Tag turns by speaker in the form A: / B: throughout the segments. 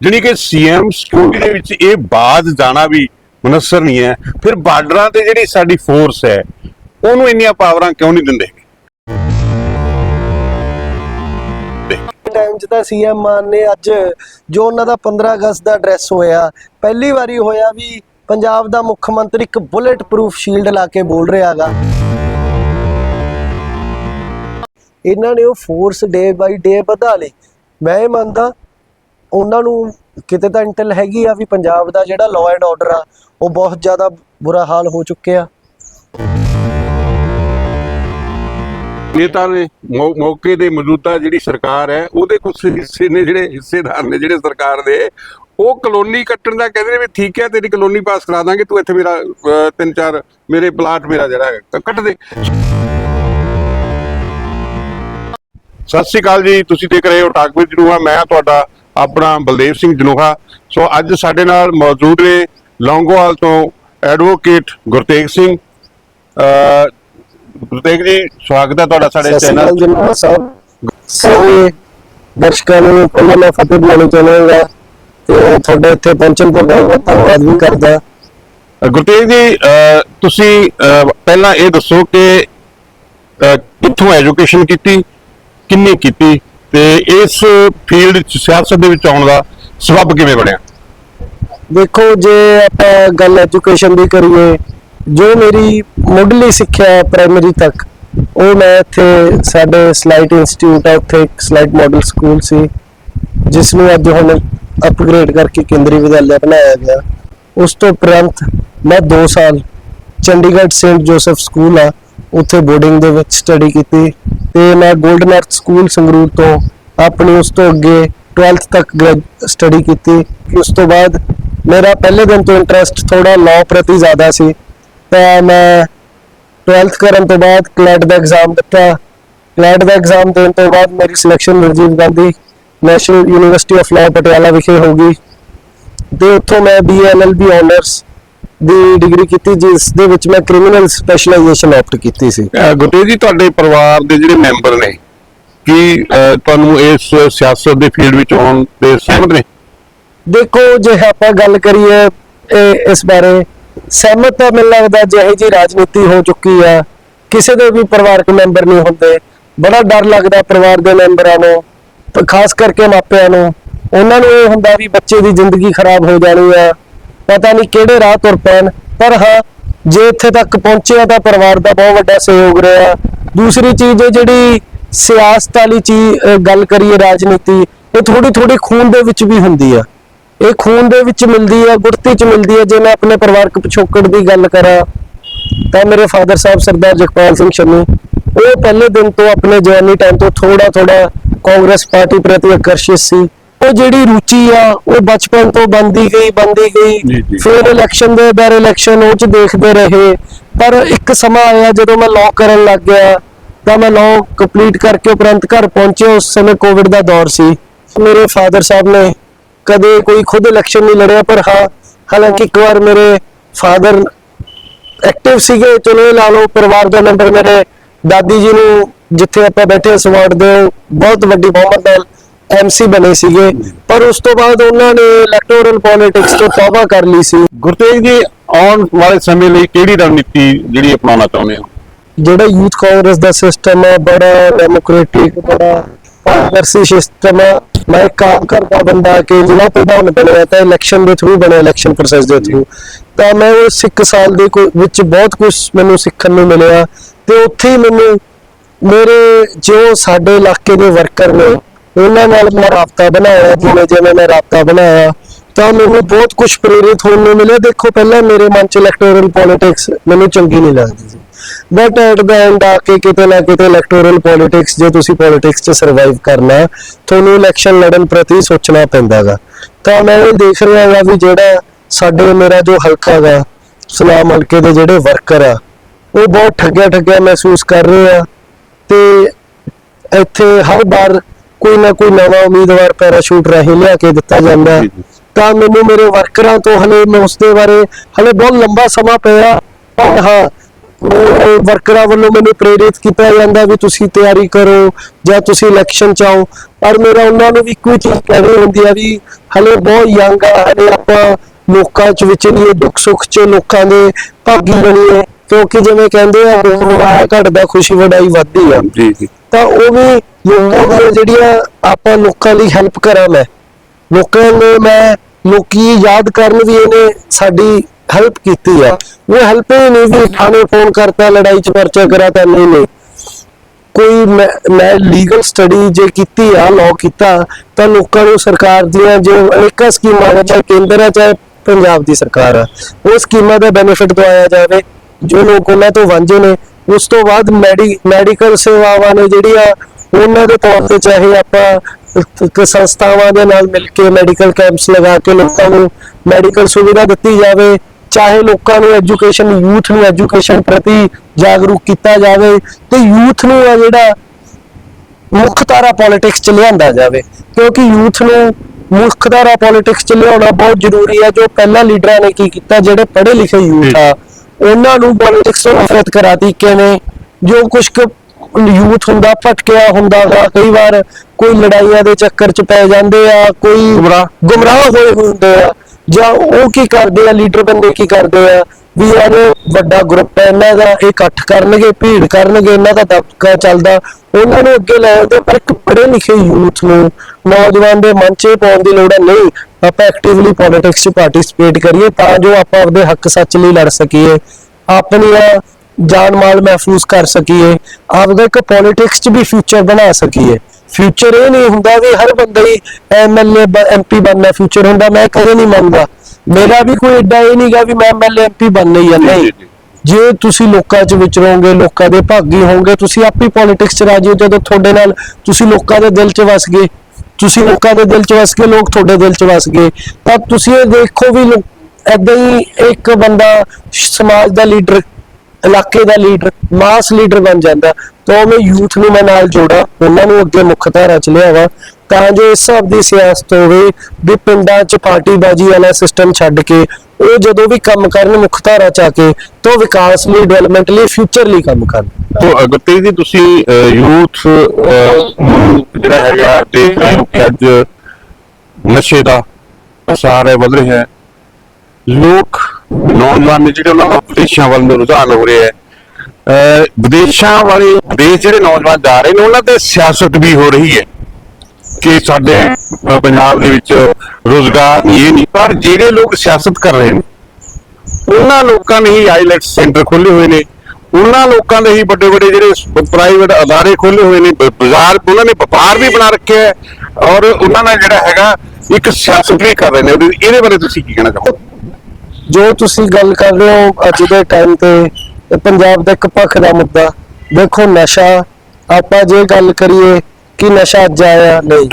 A: ਜਾਣੀ ਕਿ CM security ਦੇ ਵਿੱਚ ਇਹ ਬਾਤ ਜਾਣਾ ਵੀ ਮਨਸਰ ਨਹੀਂ ਹੈ। ਫਿਰ ਬਾਰਡਰਾਂ ਤੇ ਜਿਹੜੀ ਸਾਡੀ ਫੋਰਸ ਹੈ, ਉਹਨੂੰ ਇੰਨੀਆਂ ਪਾਵਰਾਂ ਕਿਉਂ ਨਹੀਂ ਦਿੰਦੇ
B: ਟਾਈਮ 'ਚ ਤਾਂ ਸੀਐਮ ਮਾਨ ਨੇ ਅੱਜ ਜੋ ਉਹਨਾਂ ਦਾ 15 ਅਗਸਤ ਦਾ ਐਡਰੈਸ ਹੋਇਆ, ਪਹਿਲੀ ਵਾਰੀ ਹੋਇਆ ਵੀ ਪੰਜਾਬ ਦਾ ਮੁੱਖ ਮੰਤਰੀ ਇੱਕ ਬੁਲੇਟ ਪ੍ਰੂਫ ਸ਼ੀਲਡ ਲਾ ਕੇ ਬੋਲ ਰਿਹਾਗਾ ਇਹਨਾਂ ਨੇ ਉਹ ਫੋਰਸ ਡੇ ਬਾਈ ਡੇ ਵਧਾ ਲਈ ਮੈਂ ਇਹ ਮੰਨਦਾ ਉਹਨਾਂ ਨੂੰ ਕਿਤੇ ਤਾਂ ਇੰਟਲ ਹੈਗੀ ਆ ਵੀ ਪੰਜਾਬ ਦਾ ਜਿਹੜਾ ਲਾਅ ਐਂਡ ਆਰਡਰ ਆ, ਉਹ ਬਹੁਤ ਜ਼ਿਆਦਾ ਬੁਰਾ ਹਾਲ ਹੋ ਚੁੱਕਿਆ।
A: ਨੇਤਾ ਨੇ ਮੌਕੇ ਦੇ ਮੌਜੂਦਾ ਜਿਹੜੀ ਸਰਕਾਰ ਹੈ, ਉਹਦੇ ਕੁਝ ਹਿੱਸੇ ਨੇ ਜਿਹੜੇ ਹਿੱਸੇਦਾਰ ਨੇ ਜਿਹੜੇ ਸਰਕਾਰ ਦੇ, ਉਹ ਕਲੋਨੀ ਕੱਟਣ ਦਾ ਕਹਿੰਦੇ ਨੇ ਵੀ ਠੀਕ ਹੈ, ਤੇਰੀ ਕਲੋਨੀ ਪਾਸ ਕਰਾ ਦਾਂਗੇ, ਤੂੰ ਇੱਥੇ ਮੇਰਾ ਤਿੰਨ ਚਾਰ ਮੇਰੇ ਪਲਾਟ ਮੇਰਾ ਜਿਹੜਾ ਕੱਟ ਦੇ। ਸਤਿ ਸ਼੍ਰੀ ਅਕਾਲ ਜੀ, ਤੁਸੀਂ ਦੇਖ ਰਹੇ ਹੋ ਟਾਕਵਿਰ ਜਨੂਹਾ ਮੈਂ ਤੁਹਾਡਾ ਆਪਣਾ ਬਲਦੇਵ ਸਿੰਘ ਜਨੂਹਾ। ਸੋ ਅੱਜ ਸਾਡੇ ਨਾਲ ਮੌਜੂਦ ਨੇ ਲੌਂਗੋਵਾਲ ਤੋਂ ਐਡਵੋਕੇਟ ਗੁਰਤੇਗ ਸਿੰਘ। ਗੁਰਤੇਗ ਜੀ ਸਵਾਗਤ ਹੈ ਤੁਹਾਡਾ ਸਾਡੇ ਚੈਨਲ
B: ਸਾਹਿਬ ਸਾਰੇ। ਦਰਸ਼ਕਾਂ ਨੂੰ ਪਹਿਲਾਂ ਮੈਂ ਫਤਿਹ ਬੁਲਾਉਣੀ ਚਾਹੁੰਦਾ ਤੇ ਤੁਹਾਡੇ ਇੱਥੇ ਪਹੁੰਚਣ ਤੋਂ ਬਹੁਤ ਧੰਨਵਾਦ ਵੀ ਕਰਦਾ।
A: ਅ, ਗੁਰਤੇਜ ਜੀ ਤੁਸੀਂ ਪਹਿਲਾਂ ਇਹ ਦੱਸੋ ਕਿ ਕਿੱਥੋਂ ਐਜੂਕੇਸ਼ਨ ਕੀਤੀ ਕਿੰਨੀ ਕੀਤੀ? ਤੇ ਇਸ ਫੀਲਡ ਚ ਸਿਆਸਤ ਦੇ ਵਿੱਚ ਆਉਣ ਦਾ ਸਬਬ ਕਿਵੇਂ ਬਣਿਆ?
B: ਦੇਖੋ, ਜੇ ਆਪਾਂ ਗੱਲ ਐਜੂਕੇਸ਼ਨ ਦੀ ਕਰੀਏ, ਜੋ ਮੇਰੀ ਮੁੱਢਲੀ ਸਿੱਖਿਆ ਪ੍ਰਾਇਮਰੀ ਤੱਕ, ਉਹ ਮੈਂ ਇੱਥੇ ਸਾਡੇ ਸਲਾਈਟ ਇੰਸਟੀਚਿਊਟ ਆ, ਉੱਥੇ ਇੱਕ ਸਲਾਈਟ ਮਾਡਲ ਸਕੂਲ ਸੀ ਜਿਸ ਨੂੰ ਅੱਜ ਹੁਣ ਅਪਗ੍ਰੇਡ ਕਰਕੇ ਕੇਂਦਰੀ ਵਿਦਿਆਲਿਆ ਬਣਾਇਆ ਗਿਆ। ਉਸ ਤੋਂ ਉਪਰੰਤ ਮੈਂ 2 ਸਾਲ ਚੰਡੀਗੜ੍ਹ ਸੇਂਟ ਜੋਸਫ ਸਕੂਲ ਆ ਉੱਥੇ ਬੋਰਡਿੰਗ ਦੇ ਵਿੱਚ ਸਟੱਡੀ ਕੀਤੀ ਤੇ ਮੈਂ 골ਡਨ ਅਰਥ ਸਕੂਲ ਸੰਗਰੂਰ ਤੋਂ ਆਪਣੀ ਉਸ ਤੋਂ ਅੱਗੇ 12th ਤੱਕ ਸਟੱਡੀ ਕੀਤੀ। ਉਸ ਤੋਂ ਬਾਅਦ ਮੇਰਾ ਪਹਿਲੇ ਦਿਨ ਤੋਂ ਇੰਟਰਸਟ ਥੋੜਾ ਲਾਅ ਪ੍ਰਤੀ ਜ਼ਿਆਦਾ ਸੀ। ਤਾਂ ਮੈਂ 12th ਕਰਨ ਤੋਂ ਬਾਅਦ ਕਲੈਟ ਦਾ ਐਗਜ਼ਾਮ ਦਿੱਤਾ। ਕਲੈਟ ਦਾ ਐਗਜ਼ਾਮ ਦੇਣ ਤੋਂ ਬਾਅਦ ਮੇਰੀ selection Rajiv Gandhi national university of law Patiala ਵਿਖੇ ਹੋ ਗਈ। ਤੇ ਉੱਥੋਂ ਮੈਂ ਬੀਐਲਐਲਬੀ ਆਨਰਸ ਦੀ ਡਿਗਰੀ ਕੀਤੀ ਜਿਸ ਦੇ ਵਿੱਚ ਮੈਂ ਕ੍ਰਿਮੀਨਲ ਸਪੈਸ਼ਲਾਈਜੇਸ਼ਨ ਆਪਟ ਕੀਤੀ ਸੀ।
A: ਗੁਰਤੇਜ ਜੀ ਤੁਹਾਡੇ ਪਰਿਵਾਰ ਦੇ ਜਿਹੜੇ ਮੈਂਬਰ ਨੇ ਕੀ ਤੁਹਾਨੂੰ ਇਸ ਸਿਆਸਤ ਦੇ ਫੀਲਡ ਵਿੱਚ ਆਉਣ ਦੇ ਸਹਿਮਤ ਨੇ?
B: ਦੇਖੋ ਜੇ ਆਪਾਂ ਗੱਲ ਕਰੀਏ ਇਸ ਬਾਰੇ ਸਹਿਮਤ ਤਾਂ ਮੈਨੂੰ ਲੱਗਦਾ ਜਿਹੇ ਜੀ ਰਾਜਨੀਤੀ ਹੋ ਚੁੱਕੀ ਆ ਕਿਸੇ ਦੇ ਵੀ ਪਰਿਵਾਰਕ ਮੈਂਬਰ ਨਹੀਂ ਹੁੰਦੇ ਬੜਾ ਡਰ ਲੱਗਦਾ ਪਰਿਵਾਰ ਦੇ ਮੈਂਬਰਾਂ ਨੂੰ ਖਾਸ ਕਰਕੇ ਮਾਪਿਆਂ ਨੂੰ। ਉਹਨਾਂ ਨੂੰ ਇਹ ਹੁੰਦਾ ਵੀ ਬੱਚੇ ਦੀ ਜ਼ਿੰਦਗੀ ਖਰਾਬ ਹੋ ਜਾਣੀ ਆ ਪਤਾ ਨਹੀਂ ਕਿਹੜੇ ਰਾਹ ਤੁਰ ਪੈਣ। ਪਰ ਹਾਂ, ਜੇ ਇੱਥੇ ਤੱਕ ਪਹੁੰਚਿਆ ਤਾਂ ਪਰਿਵਾਰ ਦਾ ਬਹੁਤ ਵੱਡਾ ਸਹਿਯੋਗ ਰਿਹਾ। ਦੂਸਰੀ ਚੀਜ਼ ਇਹ ਜਿਹੜੀ ਸਿਆਸਤ ਵਾਲੀ ਚੀਜ਼ ਗੱਲ ਕਰੀਏ ਰਾਜਨੀਤੀ, ਇਹ ਥੋੜੀ ਥੋੜੀ ਖੂਨ ਦੇ ਵਿੱਚ ਵੀ ਹੁੰਦੀ ਆ। ਇਹ ਖੂਨ ਦੇ ਵਿੱਚ ਮਿਲਦੀ ਆ, ਗੁੜਤੀ ਚ ਮਿਲਦੀ ਆ। ਜੇ ਮੈਂ ਆਪਣੇ ਪਰਿਵਾਰਕ ਪਿਛੋਕੜ ਦੀ ਗੱਲ ਕਰਾਂ, ਤਾਂ ਮੇਰੇ ਫਾਦਰ ਸਾਹਿਬ ਸਰਦਾਰ ਜਗਪਾਲ ਸਿੰਘ ਸ਼ੰਮੀ, ਉਹ ਪਹਿਲੇ ਦਿਨ ਤੋਂ ਆਪਣੇ ਜਵਾਨੀ ਟਾਈਮ ਤੋਂ ਥੋੜਾ ਥੋੜਾ ਕਾਂਗਰਸ ਪਾਰਟੀ ਪ੍ਰਤੀ ਆਕਰਸ਼ਿਤ ਸੀ। ਉਹ ਜਿਹੜੀ ਰੁਚੀ ਆ ਉਹ ਬਚਪਨ ਤੋਂ ਬੰਦੀ ਗਈ ਬੰਦੀ ਗਈ। ਫਿਰ ਇਲੈਕਸ਼ਨ ਦੇ ਬਾਰੇ ਇਲੈਕਸ਼ਨ ਉਹ ਚ ਦੇਖਦੇ ਰਹੇ। ਪਰ ਇੱਕ ਸਮਾਂ ਆਇਆ ਜਦੋਂ ਮੈਂ ਲਾਅ ਕਰਨ ਲੱਗ ਗਿਆ। ਤਾਂ ਮੈਂ ਲਾਅ ਕੰਪਲੀਟ ਕਰਕੇ ਉਪਰੰਤ ਘਰ ਪਹੁੰਚਿਆ। ਉਸ ਸਮੇਂ ਕੋਵਿਡ ਦਾ ਦੌਰ ਸੀ। ਮੇਰੇ ਫਾਦਰ ਸਾਹਿਬ ਨੇ ਕਦੇ ਕੋਈ ਖੁਦ ਇਲੈਕਸ਼ਨ ਨਹੀਂ ਲੜਿਆ ਪਰ ਹਾਂ ਹਾਲਾਂਕਿ ਇੱਕ ਵਾਰ ਮੇਰੇ ਫਾਦਰ ਐਕਟਿਵ ਸੀਗੇ। ਚਲੋ ਲਾ ਲਓ ਪਰਿਵਾਰ ਦਾ ਮੈਂਬਰ ਮੇਰੇ ਦਾਦੀ ਜੀ ਨੂੰ ਜਿੱਥੇ ਆਪਾਂ ਬੈਠੇ ਸਵਾਰਡ ਦੇ ਬਹੁਤ ਵੱਡੀ ਬਹੁਮਤ ਨਾਲ ਐਮਸੀ ਬਣੇ ਸੀਗੇ ਪਰ ਉਸ ਤੋਂ ਬਾਅਦ ਉਹਨਾਂ ਨੇ ਇਲੈਕਟੋਰਲ ਪੋਲਿਟਿਕਸ ਤੋਂ ਤੌਬਾ ਕਰ ਲਈ ਸੀ।
A: ਗੁਰਤੇਜ ਜੀ ਆਉਣ ਵਾਲੇ ਸਮੇਂ ਲਈ ਕਿਹੜੀ ਰਣਨੀਤੀ ਜਿਹੜੀ ਅਪਣਾਉਣਾ ਚਾਹੁੰਦੇ ਹੋ?
B: ਜਿਹੜਾ ਯੂਥ ਕਾਂਗਰਸ ਦਾ ਸਿਸਟਮ ਹੈ ਬੜਾ ਡੈਮੋਕ੍ਰੈਟਿਕ ਬੜਾ ਪਾਰਟਨਰਸ਼ਿਪ ਸਿਸਟਮ ਹੈ ਮੈਂ ਕੰਮ ਕਰਦਾ ਬੰਦਾ ਕਿ ਜ਼ਿਲ੍ਹਾ ਪ੍ਰਧਾਨ ਬਣਿਆ ਤਾਂ ਇਲੈਕਸ਼ਨ ਦੇ ਥਰੂ ਬਣਿਆ ਇਲੈਕਸ਼ਨ ਪ੍ਰੋਸੈਸ ਦੇ ਥਰੂ ਤਾਂ ਮੈਂ ਉਸ ਇੱਕ ਸਾਲ ਦੇ ਵਿੱਚ ਬਹੁਤ ਕੁਝ ਮੈਨੂੰ ਸਿੱਖਣ ਨੂੰ ਮਿਲਿਆ ਤੇ ਉੱਥੇ ਹੀ ਮੈਨੂੰ ਮੇਰੇ ਜੋ ਸਾਡੇ ਇਲਾਕੇ ਦੇ ਵਰਕਰ ਨੇ ਉਹਨਾਂ ਨਾਲ ਮੈਂ ਰਾਬਤਾ ਬਣਾਇਆ, ਜਿਵੇਂ ਜਿਵੇਂ ਮੈਂ ਰਾਬਤਾ ਬਣਾਇਆ, ਤਾਂ ਮੈਨੂੰ ਬਹੁਤ ਕੁਝ ਪ੍ਰੇਰਿਤ ਹੋਣ ਨੂੰ ਮਿਲਿਆ। ਦੇਖੋ, ਪਹਿਲਾਂ ਮੇਰੇ ਮਨ ਚ ਇਲੈਕਟੋਰਲ ਪੋਲਿਟਿਕਸ ਮੈਨੂੰ ਚੰਗੀ ਨਹੀਂ ਲੱਗਦੀ ਸੀ। ਬਟ ਐਟ ਦਾ ਐਂਡ ਆ ਕੇ ਕਿਤੇ ਨਾ ਕਿਤੇ ਇਲੈਕਟੋਰਲ ਪੋਲਿਟਿਕਸ ਜੇ ਤੁਸੀਂ ਪੋਲਿਟਿਕਸ 'ਚ ਸਰਵਾਈਵ ਕਰਨਾ, ਤੁਹਾਨੂੰ ਇਲੈਕਸ਼ਨ ਲੜਨ ਪ੍ਰਤੀ ਸੋਚਣਾ ਪੈਂਦਾਗਾ। ਤਾਂ ਮੈਂ ਇਹ ਦੇਖ ਰਿਹਾ ਹਾਂ ਵੀ ਜਿਹੜਾ ਸਾਡੇ, ਮੇਰਾ ਜੋ ਹਲਕਾ ਗਾ ਸਲਾਮ ਹਲਕੇ ਦੇ ਜਿਹੜੇ ਵਰਕਰ ਆ, ਉਹ ਬਹੁਤ ਠੱਗਿਆ ਠੱਗਿਆ ਮਹਿਸੂਸ ਕਰ ਰਹੇ ਆ। ਤੇ ਇੱਥੇ ਹਰ ਵਾਰ ਕੋਈ ਨਾ ਕੋਈ ਨਵਾਂ ਉਮੀਦਵਾਰ ਪੈਰਾਸ਼ੂਟ ਰਾਹੀਂ ਲਿਆ ਕੇ ਦਿੱਤਾ ਜਾਂਦਾ ਹੈ। ਤਾਂ ਮੈਨੂੰ ਮੇਰੇ ਵਰਕਰਾਂ ਤੋਂ ਹਲੇ ਮੈਂ ਉਸ ਦੇ ਬਾਰੇ ਹਲੇ ਬਹੁਤ ਲੰਬਾ ਸਮਾਂ ਪਿਆ। ਪਰ ਹਾਂ ਉਹ ਵਰਕਰਾਂ ਵੱਲੋਂ ਮੈਨੂੰ ਪ੍ਰੇਰਿਤ ਕੀਤਾ ਜਾਂਦਾ ਵੀ ਤੁਸੀਂ ਤਿਆਰੀ ਕਰੋ ਜਾਂ ਤੁਸੀਂ ਇਲੈਕਸ਼ਨ ਚ ਆਓ। ਪਰ ਮੇਰਾ ਉਹਨਾਂ ਨੂੰ ਵੀ ਹੀ ਚੀਜ਼ ਕਹਿਣੀ ਹੁੰਦੀ ਆ ਵੀ ਹਲੇ ਬਹੁਤ ਯੰਗ ਆ ਹਲੇ ਆਪਾਂ ਲੋਕਾਂ ਚ ਵਿੱਚ ਨਹੀਂ ਦੁੱਖ ਸੁੱਖ ਚ ਲੋਕਾਂ ਦੇ ਭਾਗੀ ਬਣੀਏ। ਕਿਉਂਕਿ ਜਿਵੇਂ ਕਹਿੰਦੇ ਆ ਰੋਣਾ ਘਟਦਾ ਖੁਸ਼ੀ ਵਡਾਈ ਵੱਧਦੀ ਆ।
A: ਜੀ ਜੀ।
B: ਤਾਂ ਉਹ ਵੀ ਲੋਕਾਂ ਦੀ ਜਿਹੜੀਆਂ ਆਪਾਂ ਲੋਕਾਂ ਲਈ ਹੈਲਪ ਕਰਾਂ ਮੈਂ। ਲੋਕਾਂ ਨੂੰ ਮੈਂ ਲੋਕੀ ਯਾਦ ਕਰਨ ਵੀ ਇਹਨੇ ਸਾਡੀ ਹੈਲਪ ਕੀਤੀ ਆ। ਉਹ ਹੈਲਪ ਹੀ ਨਹੀਂ ਵੀ ਥਾਣੇ ਫੋਨ ਕਰਤਾ, ਲੜਾਈ ਚ ਪਰਚਾ ਕਰਾਤਾ, ਨਹੀਂ ਨਹੀਂ। ਕੋਈ ਮੈਂ ਲੀਗਲ ਸਟੱਡੀ ਜੇ ਕੀਤੀ ਆ ਲਾਅ ਕੀਤਾ, ਤਾਂ ਲੋਕਾਂ ਨੂੰ ਸਰਕਾਰ ਦੀਆਂ ਜੋ ਅਨੇਕਾਂ ਸਕੀਮਾਂ ਨੇ, ਚਾਹੇ ਕੇਂਦਰ ਆ, ਚਾਹੇ ਪੰਜਾਬ ਦੀ ਸਰਕਾਰ ਆ, ਉਹ ਸਕੀਮਾਂ ਦਾ ਬੈਨੀਫਿਟ ਦਵਾਇਆ ਜਾਵੇ। ਜੋ ਲੋਕ ਉਹਨਾਂ ਤੋਂ ਵਾਂਝੇ ਨੇ ਉਸ ਤੋਂ ਬਾਅਦ ਮੈਡੀ, ਮੈਡੀਕਲ ਸੇਵਾਵਾਂ ਨੇ ਜਿਹੜੀਆਂ ਉਹਨਾਂ ਦੇ ਤੌਰ ਤੇ ਚਾਹੇ ਆਪਾਂ ਸੰਸਥਾਵਾਂ ਦੇ ਨਾਲ ਮਿਲ ਕੇ ਮੈਡੀਕਲ ਕੈਂਪਸ ਲਗਾ ਕੇ ਲੋਕਾਂ ਨੂੰ ਮੈਡੀਕਲ ਸੁਵਿਧਾ ਦਿੱਤੀ ਜਾਵੇ, ਚਾਹੇ ਲੋਕਾਂ ਨੂੰ ਐਜੂਕੇਸ਼ਨ, ਯੂਥ ਨੂੰ ਐਜੂਕੇਸ਼ਨ ਪ੍ਰਤੀ ਜਾਗਰੂਕ ਕੀਤਾ ਜਾਵੇ ਤੇ ਯੂਥ ਨੂੰ ਆ ਜਿਹੜਾ ਮੁੱਖ ਧਾਰਾ ਪੋਲਿਟਿਕਸ ਚ ਲਿਆਂਦਾ ਜਾਵੇ, ਕਿਉਂਕਿ ਯੂਥ ਨੂੰ ਮੁੱਖ ਧਾਰਾ ਪੋਲਿਟਿਕਸ ਚ ਲਿਆਉਣਾ ਬਹੁਤ ਜ਼ਰੂਰੀ ਹੈ, ਜੋ ਪਹਿਲਾਂ ਲੀਡਰਾਂ ਨੇ ਕੀ ਕੀਤਾ, ਜਿਹੜੇ ਪੜ੍ਹੇ ਲਿਖੇ ਯੂਥ ਆ ਉਹਨਾਂ ਨੂੰ ਪੋਲਿਟਿਕਸ ਤੋਂ ਨਫ਼ਰਤ ਕਰਾਤੀ ਕਿਵੇਂ? ਜੋ ਕੁਝ ਯੂਥ ਹੁੰਦਾ ਭਟਕਿਆ ਹੁੰਦਾ ਗਾ ਕਈ ਵਾਰ ਕੋਈ ਲੜਾਈਆਂ ਦੇ ਚੱਕਰ ਚ ਪੈ ਜਾਂਦੇ ਆ ਕੋਈ
A: ਗੁੰਮਰਾਹ।
B: ਹੋਏ ਹੁੰਦੇ ਆ। ਜਾਂ ਉਹ ਕੀ ਕਰਦੇ ਆ ਲੀਡਰ ਬੰਦੇ ਕੀ ਕਰਦੇ ਆ? ਵੀ ਯਾਰ ਵੱਡਾ ਗਰੁੱਪ ਹੈ ਇਹਨਾਂ ਦਾ ਇਹ ਇਕੱਠ ਕਰਨਗੇ ਭੀੜ ਕਰਨਗੇ ਇਹਨਾਂ ਦਾ ਦਬਕਾ ਚੱਲਦਾ। ਉਹਨਾਂ ਨੂੰ ਅੱਗੇ ਲੈ ਆਉਂਦੇ ਪਰ ਇੱਕ ਪੜ੍ਹੇ ਲਿਖੇ ਯੂਥ ਨੂੰ ਨੌਜਵਾਨ ਦੇ ਮਨ 'ਚ ਪਾਉਣ ਦੀ ਲੋੜ ਨਹੀਂ ਆਪਾਂ ਐਕਟਿਵਲੀ ਪੋਲਿਟਿਕਸ 'ਚ ਪਾਰਟਿਸਿਪੇਟ ਕਰੀਏ ਤਾਂ ਜੋ ਆਪਾਂ ਆਪਦੇ ਹੱਕ ਸੱਚ ਲਈ ਲੜ ਸਕੀਏ ਆਪਣੀਆਂ ਜਾਨ ਮਾਲ ਮਹਿਫੂਜ਼ ਕਰ ਸਕੀਏ ਆਪਦਾ ਇੱਕ ਪੋਲਿਟਿਕਸ 'ਚ ਵੀ ਫਿਊਚਰ ਬਣਾ ਸਕੀਏ। ਫਿਊਚਰ ਇਹ ਨਹੀਂ ਹੁੰਦਾ ਵੀ ਹਰ ਬੰਦਾ ਹੀ ਐਮਐਲਏ ਐਮਪੀ ਬਣਨਾ ਫਿਊਚਰ ਹੁੰਦਾ ਮੈਂ ਕਦੇ ਨਹੀਂ ਮੰਨਦਾ। ਮੇਰਾ ਵੀ ਕੋਈ ਏਡਾ ਇਹ ਨਹੀਂਗਾ ਵੀ ਮੈਂ ਐਮਐਲਏ ਐਮਪੀ ਬਣਨਾ ਹੀ ਆ ਨਹੀਂ।
A: ਜੀ,
B: ਤੁਸੀਂ ਲੋਕਾਂ 'ਚ ਵਿਚਰੋਗੇ ਲੋਕਾਂ ਦੇ ਭਾਗੀ ਹੋਵੋਗੇ ਤੁਸੀਂ ਆਪੀ ਪੋਲਿਟਿਕਸ 'ਚ ਰਾਜੀ ਹੋ ਜਦੋਂ ਤੁਹਾਡੇ ਨਾਲ ਤੁਸੀਂ ਲੋਕਾਂ ਦੇ ਦਿਲ 'ਚ ਵਸ ਗਏ। ਤੁਸੀਂ ਲੋਕਾਂ ਦੇ ਦਿਲ 'ਚ ਵਸ ਗਏ, ਲੋਕ ਤੁਹਾਡੇ ਦਿਲ 'ਚ ਵਸ ਗਏ। ਤਾਂ ਤੁਸੀਂ ਇਹ ਦੇਖੋ ਵੀ ਐਦਾਂ ਹੀ ਇੱਕ ਬੰਦਾ ਸਮਾਜ ਦਾ ਲੀਡਰ, ਇਲਾਕੇ ਦਾ ਲੀਡਰ, ਮਾਸ ਲੀਡਰ ਬਣ ਜਾਂਦਾ। ਤਾਂ ਮੈਂ ਯੂਥ ਨੂੰ ਮੈਂ ਨਾਲ ਜੋੜਾ, ਉਹਨਾਂ ਨੂੰ ਅੱਗੇ ਮੁੱਖ ਧਾਰਾ ਚ ਲਿਆਵਾ। ਤਾਂ ਜੋ ਇਸ ਹਿਸਾਬ ਦੀ ਸਿਆਸਤ ਹੋਵੇ ਵੀ ਪਿੰਡਾਂ ਚ ਪਾਰਟੀਬਾਜ਼ੀ ਵਾਲਾ ਸਿਸਟਮ ਛੱਡ ਕੇ, ਉਹ ਜਦੋਂ ਵੀ ਕੰਮ ਕਰਨ ਮੁੱਖ ਧਾਰਾ ਚ ਆ ਕੇ, ਤਾਂ ਉਹ ਵਿਕਾਸ ਲਈ ਡਿਵੈਲਪਮੈਂਟ ਲਈ ਫਿਊਚਰ ਲਈ ਕੰਮ ਕਰਨ।
A: ਤੋ ਗੁਰਤੇਜ ਜੀ, ਤੁਸੀਂ ਯੂਥ ਜਿਹੜਾ ਹੈਗਾ ਤੇ ਅੱਜ ਨਸ਼ੇ ਦਾ ਪਸਾਰ ਹੈ, ਵਧ ਰਿਹਾ ਹੈ। ਲੋਕ ਨੌਜਵਾਨ ਨੇ ਜਿਹੜੇ ਉਹਨਾਂ ਵਿਦੇਸ਼ਾਂ ਵੱਲ ਨੂੰ ਰੁਝਾਨ ਹੋ ਰਿਹਾ ਹੈ। ਅਹ ਵਿਦੇਸ਼ਾਂ ਵਾਲੇ ਵਿਦੇਸ਼ ਜਿਹੜੇ ਨੌਜਵਾਨ ਜਾ ਰਹੇ ਨੇ, ਉਹਨਾਂ ਤੇ ਸਿਆਸਤ ਵੀ ਹੋ ਰਹੀ ਹੈ ਕਿ ਸਾਡੇ ਪੰਜਾਬ ਦੇ ਵਿੱਚ ਰੋਜ਼ਗਾਰ ਇਹ ਨਹੀਂ। ਪਰ ਜਿਹੜੇ ਲੋਕ ਸਿਆਸਤ ਕਰ ਰਹੇ ਨੇ, ਉਹਨਾਂ ਲੋਕਾਂ ਨੇ ਹੀ ਆਈਲੈਟਸ ਸੈਂਟਰ ਖੋਲੇ ਹੋਏ ਨੇ। ਉਹਨਾਂ ਲੋਕਾਂ ਦੇ ਹੀ ਵੱਡੇ ਵੱਡੇ ਜਿਹੜੇ ਪ੍ਰਾਈਵੇਟ ਅਦਾਰੇ ਖੋਲੇ ਹੋਏ ਨੇ ਬਾਜ਼ਾਰ, ਉਹਨਾਂ ਨੇ ਵਪਾਰ ਵੀ ਬਣਾ ਰੱਖਿਆ ਹੈ ਔਰ ਉਹਨਾਂ ਨੇ ਜਿਹੜਾ ਹੈਗਾ ਇੱਕ ਸਿਆਸਤ ਵੀ ਕਰ ਰਹੇ ਨੇ। ਇਹਦੇ ਬਾਰੇ ਤੁਸੀਂ ਕੀ ਕਹਿਣਾ ਚਾਹੋਗੇ?
B: ਜੋ ਤੁਸੀਂ ਗੱਲ ਕਰ ਰਹੇ ਹੋ ਅੱਜ ਦੇ ਟਾਈਮ ਤੇ ਪੰਜਾਬ ਦਾ ਇੱਕ ਪੱਖ ਦਾ ਮੁੱਦਾ। ਦੇਖੋ ਨਸ਼ਾ, ਆਪਾਂ ਜੇ ਗੱਲ ਕਰੀਏ ਕਿ ਨਸ਼ਾ ਅੱਜ ਆਇਆ ਨਹੀਂ।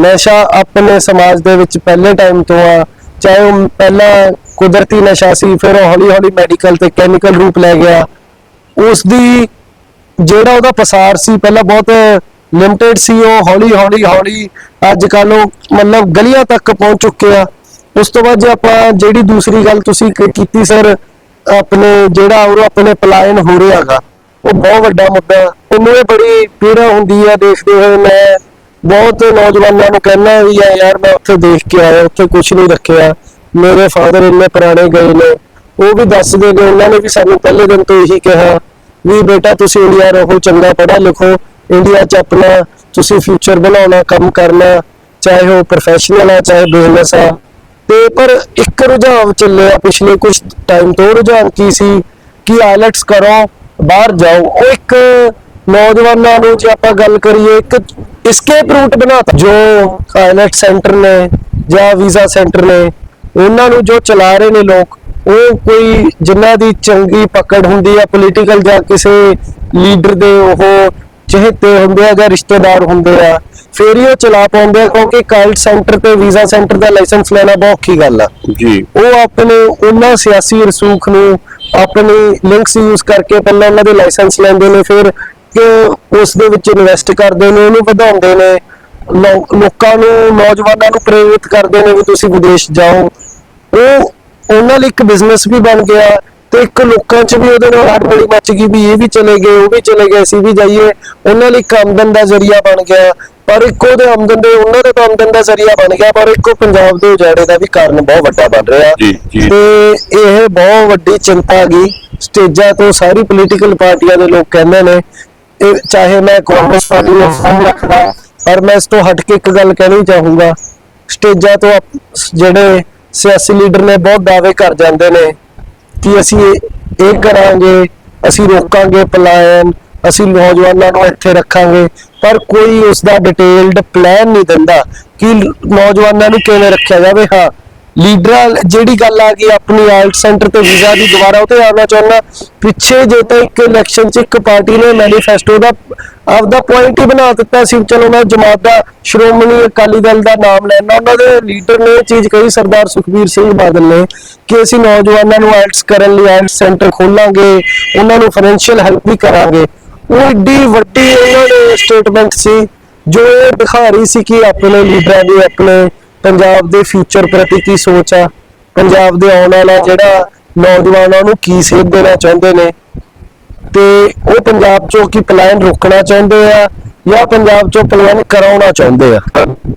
B: ਨਸ਼ਾ ਆਪਣੇ ਸਮਾਜ ਦੇ ਵਿੱਚ ਪਹਿਲੇ ਟਾਈਮ ਤੋਂ ਆ, ਚਾਹੇ ਉਹ ਪਹਿਲਾਂ ਕੁਦਰਤੀ ਨਸ਼ਾ ਸੀ, ਫਿਰ ਉਹ ਹੌਲੀ ਹੌਲੀ ਮੈਡੀਕਲ ਤੇ ਕੈਮੀਕਲ ਰੂਪ ਲੈ ਗਿਆ। ਉਸ ਦੀ ਜਿਹੜਾ ਉਹਦਾ ਪਸਾਰ ਸੀ, ਪਹਿਲਾਂ ਬਹੁਤ ਲਿਮਟਿਡ ਸੀ, ਉਹ ਹੌਲੀ ਹੌਲੀ ਹੌਲੀ ਅੱਜ ਕੱਲ ਉਹ ਮਤਲਬ ਗਲੀਆਂ ਤੱਕ ਪਹੁੰਚ ਚੁੱਕੇ ਆ। ਉਸ ਤੋਂ ਬਾਅਦ ਜੇ ਆਪਾਂ ਜਿਹੜੀ ਦੂਸਰੀ ਗੱਲ ਤੁਸੀਂ ਕੀਤੀ ਸਰ, ਆਪਣੇ ਜਿਹੜਾ ਉਹ ਆਪਣੇ ਪਲਾਇਨ ਹੋ ਰਿਹਾਗਾ ਉਹ ਬਹੁਤ ਵੱਡਾ ਮੁੱਦਾ। ਉਹਨੂੰ ਇਹ ਬੜੀ ਪੀੜਾ ਹੁੰਦੀ ਆ ਦੇਖਦੇ ਹੋਏ ਮੈਂ ਬਹੁਤ ਨੌਜਵਾਨਾਂ ਨੂੰ ਕਹਿੰਦਾ ਵੀ ਆ, ਯਾਰ ਮੈਂ ਉੱਥੇ ਦੇਖ ਕੇ ਆਇਆ, ਉੱਥੇ ਕੁਝ ਨਹੀਂ ਰੱਖਿਆ। ਮੇਰੇ ਫਾਦਰ ਇੰਨੇ ਪੁਰਾਣੇ ਗਏ ਨੇ। ਉਹ ਵੀ ਦੱਸਦੇ ਨੇ ਉਹਨਾਂ ਨੇ ਵੀ ਸਾਨੂੰ ਪਹਿਲੇ ਦਿਨ ਤੋਂ ਇਹੀ ਕਿਹਾ ਵੀ ਬੇਟਾ ਤੁਸੀਂ ਇੰਡੀਆ ਰਹੋ, ਚੰਗਾ ਪੜ੍ਹਾ ਲਿਖੋ, ਇੰਡੀਆ 'ਚ ਆਪਣਾ ਤੁਸੀਂ ਫਿਊਚਰ ਬਣਾਉਣਾ, ਕੰਮ ਕਰਨਾ, ਚਾਹੇ ਉਹ ਪ੍ਰੋਫੈਸ਼ਨਲ ਆ, ਚਾਹੇ ਬਿਜ਼ਨਸ ਆ। ਤੇ ਪਰ ਇੱਕ ਰੁਝਾਨ ਚੱਲਿਆ ਪਿਛਲੇ ਕੁਝ ਟਾਈਮ ਤੋਂ ਰੁਝਾਨ ਕੀ ਸੀ ਕਿ ਆਇਲਟਸ ਕਰੋ ਬਾਹਰ ਜਾਓ। ਉਹ ਇੱਕ ਨੌਜਵਾਨਾਂ ਨੂੰ ਜੇ ਆਪਾਂ ਗੱਲ ਕਰੀਏ, ਇੱਕ escape ਰੂਟ ਬਣਾਤਾ। ਜੋ ਆਇਲਟ ਸੈਂਟਰ ਨੇ ਜਾਂ ਵੀਜ਼ਾ ਸੈਂਟਰ ਨੇ, ਉਹਨਾਂ ਨੂੰ ਜੋ ਚਲਾ ਰਹੇ ਨੇ ਲੋਕ ਉਹ ਕੋਈ ਜਿਨ੍ਹਾਂ ਦੀ ਚੰਗੀ ਪਕੜ ਹੁੰਦੀ ਆ ਪੋਲੀਟੀਕਲ ਜਾਂ ਕਿਸੇ ਲੀਡਰ ਦੇ ਉਹ ਚਹੇਤੇ ਹੁੰਦੇ ਆ ਜਾਂ ਰਿਸ਼ਤੇਦਾਰ ਹੁੰਦੇ ਆ ਫੇਰ ਹੀ ਉਹ ਚਲਾ ਪਾਉਂਦੇ ਆ ਕਿਉਂਕਿ ਕਾਈਟ ਸੈਂਟਰ ਤੇ ਵੀਜ਼ਾ ਸੈਂਟਰ ਦਾ ਲਾਇਸੈਂਸ ਲੈਣਾ ਬਹੁਤ ਔਖੀ ਗੱਲ ਆ।
A: ਜੀ।
B: ਉਹ ਆਪਣੇ ਉਹਨਾਂ ਸਿਆਸੀ ਰਸੂਖ ਨੂੰ ਆਪਣੀ ਲਿੰਕਸ ਯੂਜ਼ ਕਰਕੇ ਪਹਿਲਾਂ ਉਹਨਾਂ ਦੇ ਲਾਇਸੈਂਸ ਲੈਂਦੇ ਨੇ ਫਿਰ ਕਿ ਉਸ ਦੇ ਵਿੱਚ ਇਨਵੈਸਟ ਕਰਦੇ ਨੇ ਉਹਨੂੰ ਵਧਾਉਂਦੇ ਨੇ ਲੋਕਾਂ ਨੂੰ ਨੌਜਵਾਨਾਂ ਨੂੰ ਪ੍ਰੇਰਿਤ ਕਰਦੇ ਨੇ ਵੀ ਤੁਸੀਂ ਵਿਦੇਸ਼ ਜਾਓ। ਉਹ ਉਹਨਾਂ ਲਈ ਇੱਕ ਬਿਜ਼ਨਸ ਵੀ ਬਣ ਗਿਆ ਤੇ ਇੱਕ ਲੋਕਾਂ 'ਚ ਵੀ ਉਹਦੇ ਨਾਲ ਹੜਬੜੀ ਮੱਚ ਗਈ ਵੀ ਇਹ ਵੀ ਚਲੇ ਗਏ ਉਹ ਵੀ ਚਲੇ ਗਏ ਅਸੀਂ ਵੀ ਜਾਈਏ। ਉਹਨਾਂ ਲਈ ਆਮਦਨ ਦਾ ਜ਼ਰੀਆ ਬਣ ਗਿਆ। ਪਰ ਇੱਕ ਉਹਦੇ ਆਮਦਨ ਦੇ ਉਹਨਾਂ ਦਾ ਆਮਦਨ ਦਾ ਜ਼ਰੀਆ ਬਣ ਗਿਆ ਪਰ ਇੱਕ ਪੰਜਾਬ ਦੇ ਉਜਾੜੇ ਦਾ ਵੀ ਕਾਰਨ ਬਹੁਤ ਵੱਡਾ ਬਣ ਰਿਹਾ। ਤੇ ਇਹ ਬਹੁਤ ਵੱਡੀ ਚਿੰਤਾ ਗਈ। ਸਟੇਜਾਂ ਤੋਂ ਸਾਰੀ ਪੋਲੀਟੀਕਲ ਪਾਰਟੀਆਂ ਦੇ ਲੋਕ ਕਹਿੰਦੇ ਨੇ ਇਹ ਚਾਹੇ ਮੈਂ ਕਾਂਗਰਸ ਪਾਰਟੀ ਨੂੰ ਫੋਨ ਰੱਖਦਾ ਪਰ ਮੈਂ ਇਸ ਤੋਂ ਹਟ ਕੇ ਇੱਕ ਗੱਲ ਕਹਿਣੀ ਚਾਹੂੰਗਾ। ਸਟੇਜਾਂ ਤੋਂ ਜਿਹੜੇ ਸਿਆਸੀ ਲੀਡਰ ਨੇ ਬਹੁਤ ਦਾਅਵੇ ਕਰ ਜਾਂਦੇ ਨੇ ਕਿ ਅਸੀਂ ਇਹ ਕਰਾਂਗੇ, ਅਸੀਂ ਰੋਕਾਂਗੇ ਪਲਾਇਨ, ਅਸੀਂ ਨੌਜਵਾਨਾਂ ਨੂੰ ਇੱਥੇ ਰੱਖਾਂਗੇ, ਪਰ ਕੋਈ ਉਸ ਦਾ ਡਿਟੇਲਡ ਪਲਾਨ ਨਹੀਂ ਦਿੰਦਾ ਕਿ ਨੌਜਵਾਨਾਂ ਨੂੰ ਕਿਵੇਂ ਰੱਖਿਆ ਜਾਵੇ। ਹਾਂ ਲੀਡਰਾਂ ਜਿਹੜੀ ਗੱਲ ਆ ਗਈ ਆਪਣੀ ਆਇਲਟ ਸੈਂਟਰ ਤੇ ਵੀਜ਼ਾ ਦੀ ਦੁਬਾਰਾ ਉਹ ਆਉਣਾ ਚਾਹੁੰਦਾ। ਪਿੱਛੇ ਜੇ ਤਾਂ ਇੱਕ ਇਲੈਕਸ਼ਨ 'ਚ ਇੱਕ ਪਾਰਟੀ ਨੇ ਮੈਨੀਫੈਸਟੋ ਦਾ ਆਪਦਾ ਪੁਆਇੰਟ ਹੀ ਬਣਾ ਦਿੱਤਾ ਸੀ। ਚਲੋ ਮੈਂ ਜਮਾਤ ਦਾ ਸ਼੍ਰੋਮਣੀ ਅਕਾਲੀ ਦਲ ਦਾ ਨਾਮ ਲੈਣਾ ਉਹਨਾਂ ਦੇ ਲੀਡਰ ਨੇ ਇਹ ਚੀਜ਼ ਕਹੀ, ਸਰਦਾਰ ਸੁਖਬੀਰ ਸਿੰਘ ਬਾਦਲ ਨੇ ਕਿ ਅਸੀਂ ਨੌਜਵਾਨਾਂ ਨੂੰ ਆਲਟਸ ਕਰਨ ਲਈ ਆਲਟ ਸੈਂਟਰ ਖੋਲਾਂਗੇ, ਉਹਨਾਂ ਨੂੰ ਫਾਈਨੈਂਸ਼ੀਅਲ ਹੈਲਪ ਵੀ ਕਰਾਂਗੇ। ਉਹ ਏਡੀ ਵੱਡੀ ਉਹਨਾਂ ਦੇ ਸਟੇਟਮੈਂਟ ਸੀ, ਜੋ ਇਹ ਦਿਖਾ ਰਹੀ ਸੀ ਕਿ ਆਪਣੇ ਲੀਡਰਾਂ ਦੀ ਆਪਣੇ ਪੰਜਾਬ ਦੇ ਫਿਊਚਰ ਪ੍ਰਤੀ ਕੀ ਸੋਚ ਆ? ਪੰਜਾਬ ਦੇ ਆਉਣ ਵਾਲਾ ਜਿਹੜਾ ਨੌਜਵਾਨਾਂ ਨੂੰ ਕੀ ਸੇਧ ਦੇਣਾ ਚਾਹੁੰਦੇ ਨੇ? ਤੇ ਉਹ ਪੰਜਾਬ ਚੋਂ ਕੀ ਪਲਾਨ ਰੋਕਣਾ ਚਾਹੁੰਦੇ ਆ ਜਾਂ ਪੰਜਾਬ ਚੋਂ ਪਲਾਨ ਕਰਾਉਣਾ ਚਾਹੁੰਦੇ ਆ?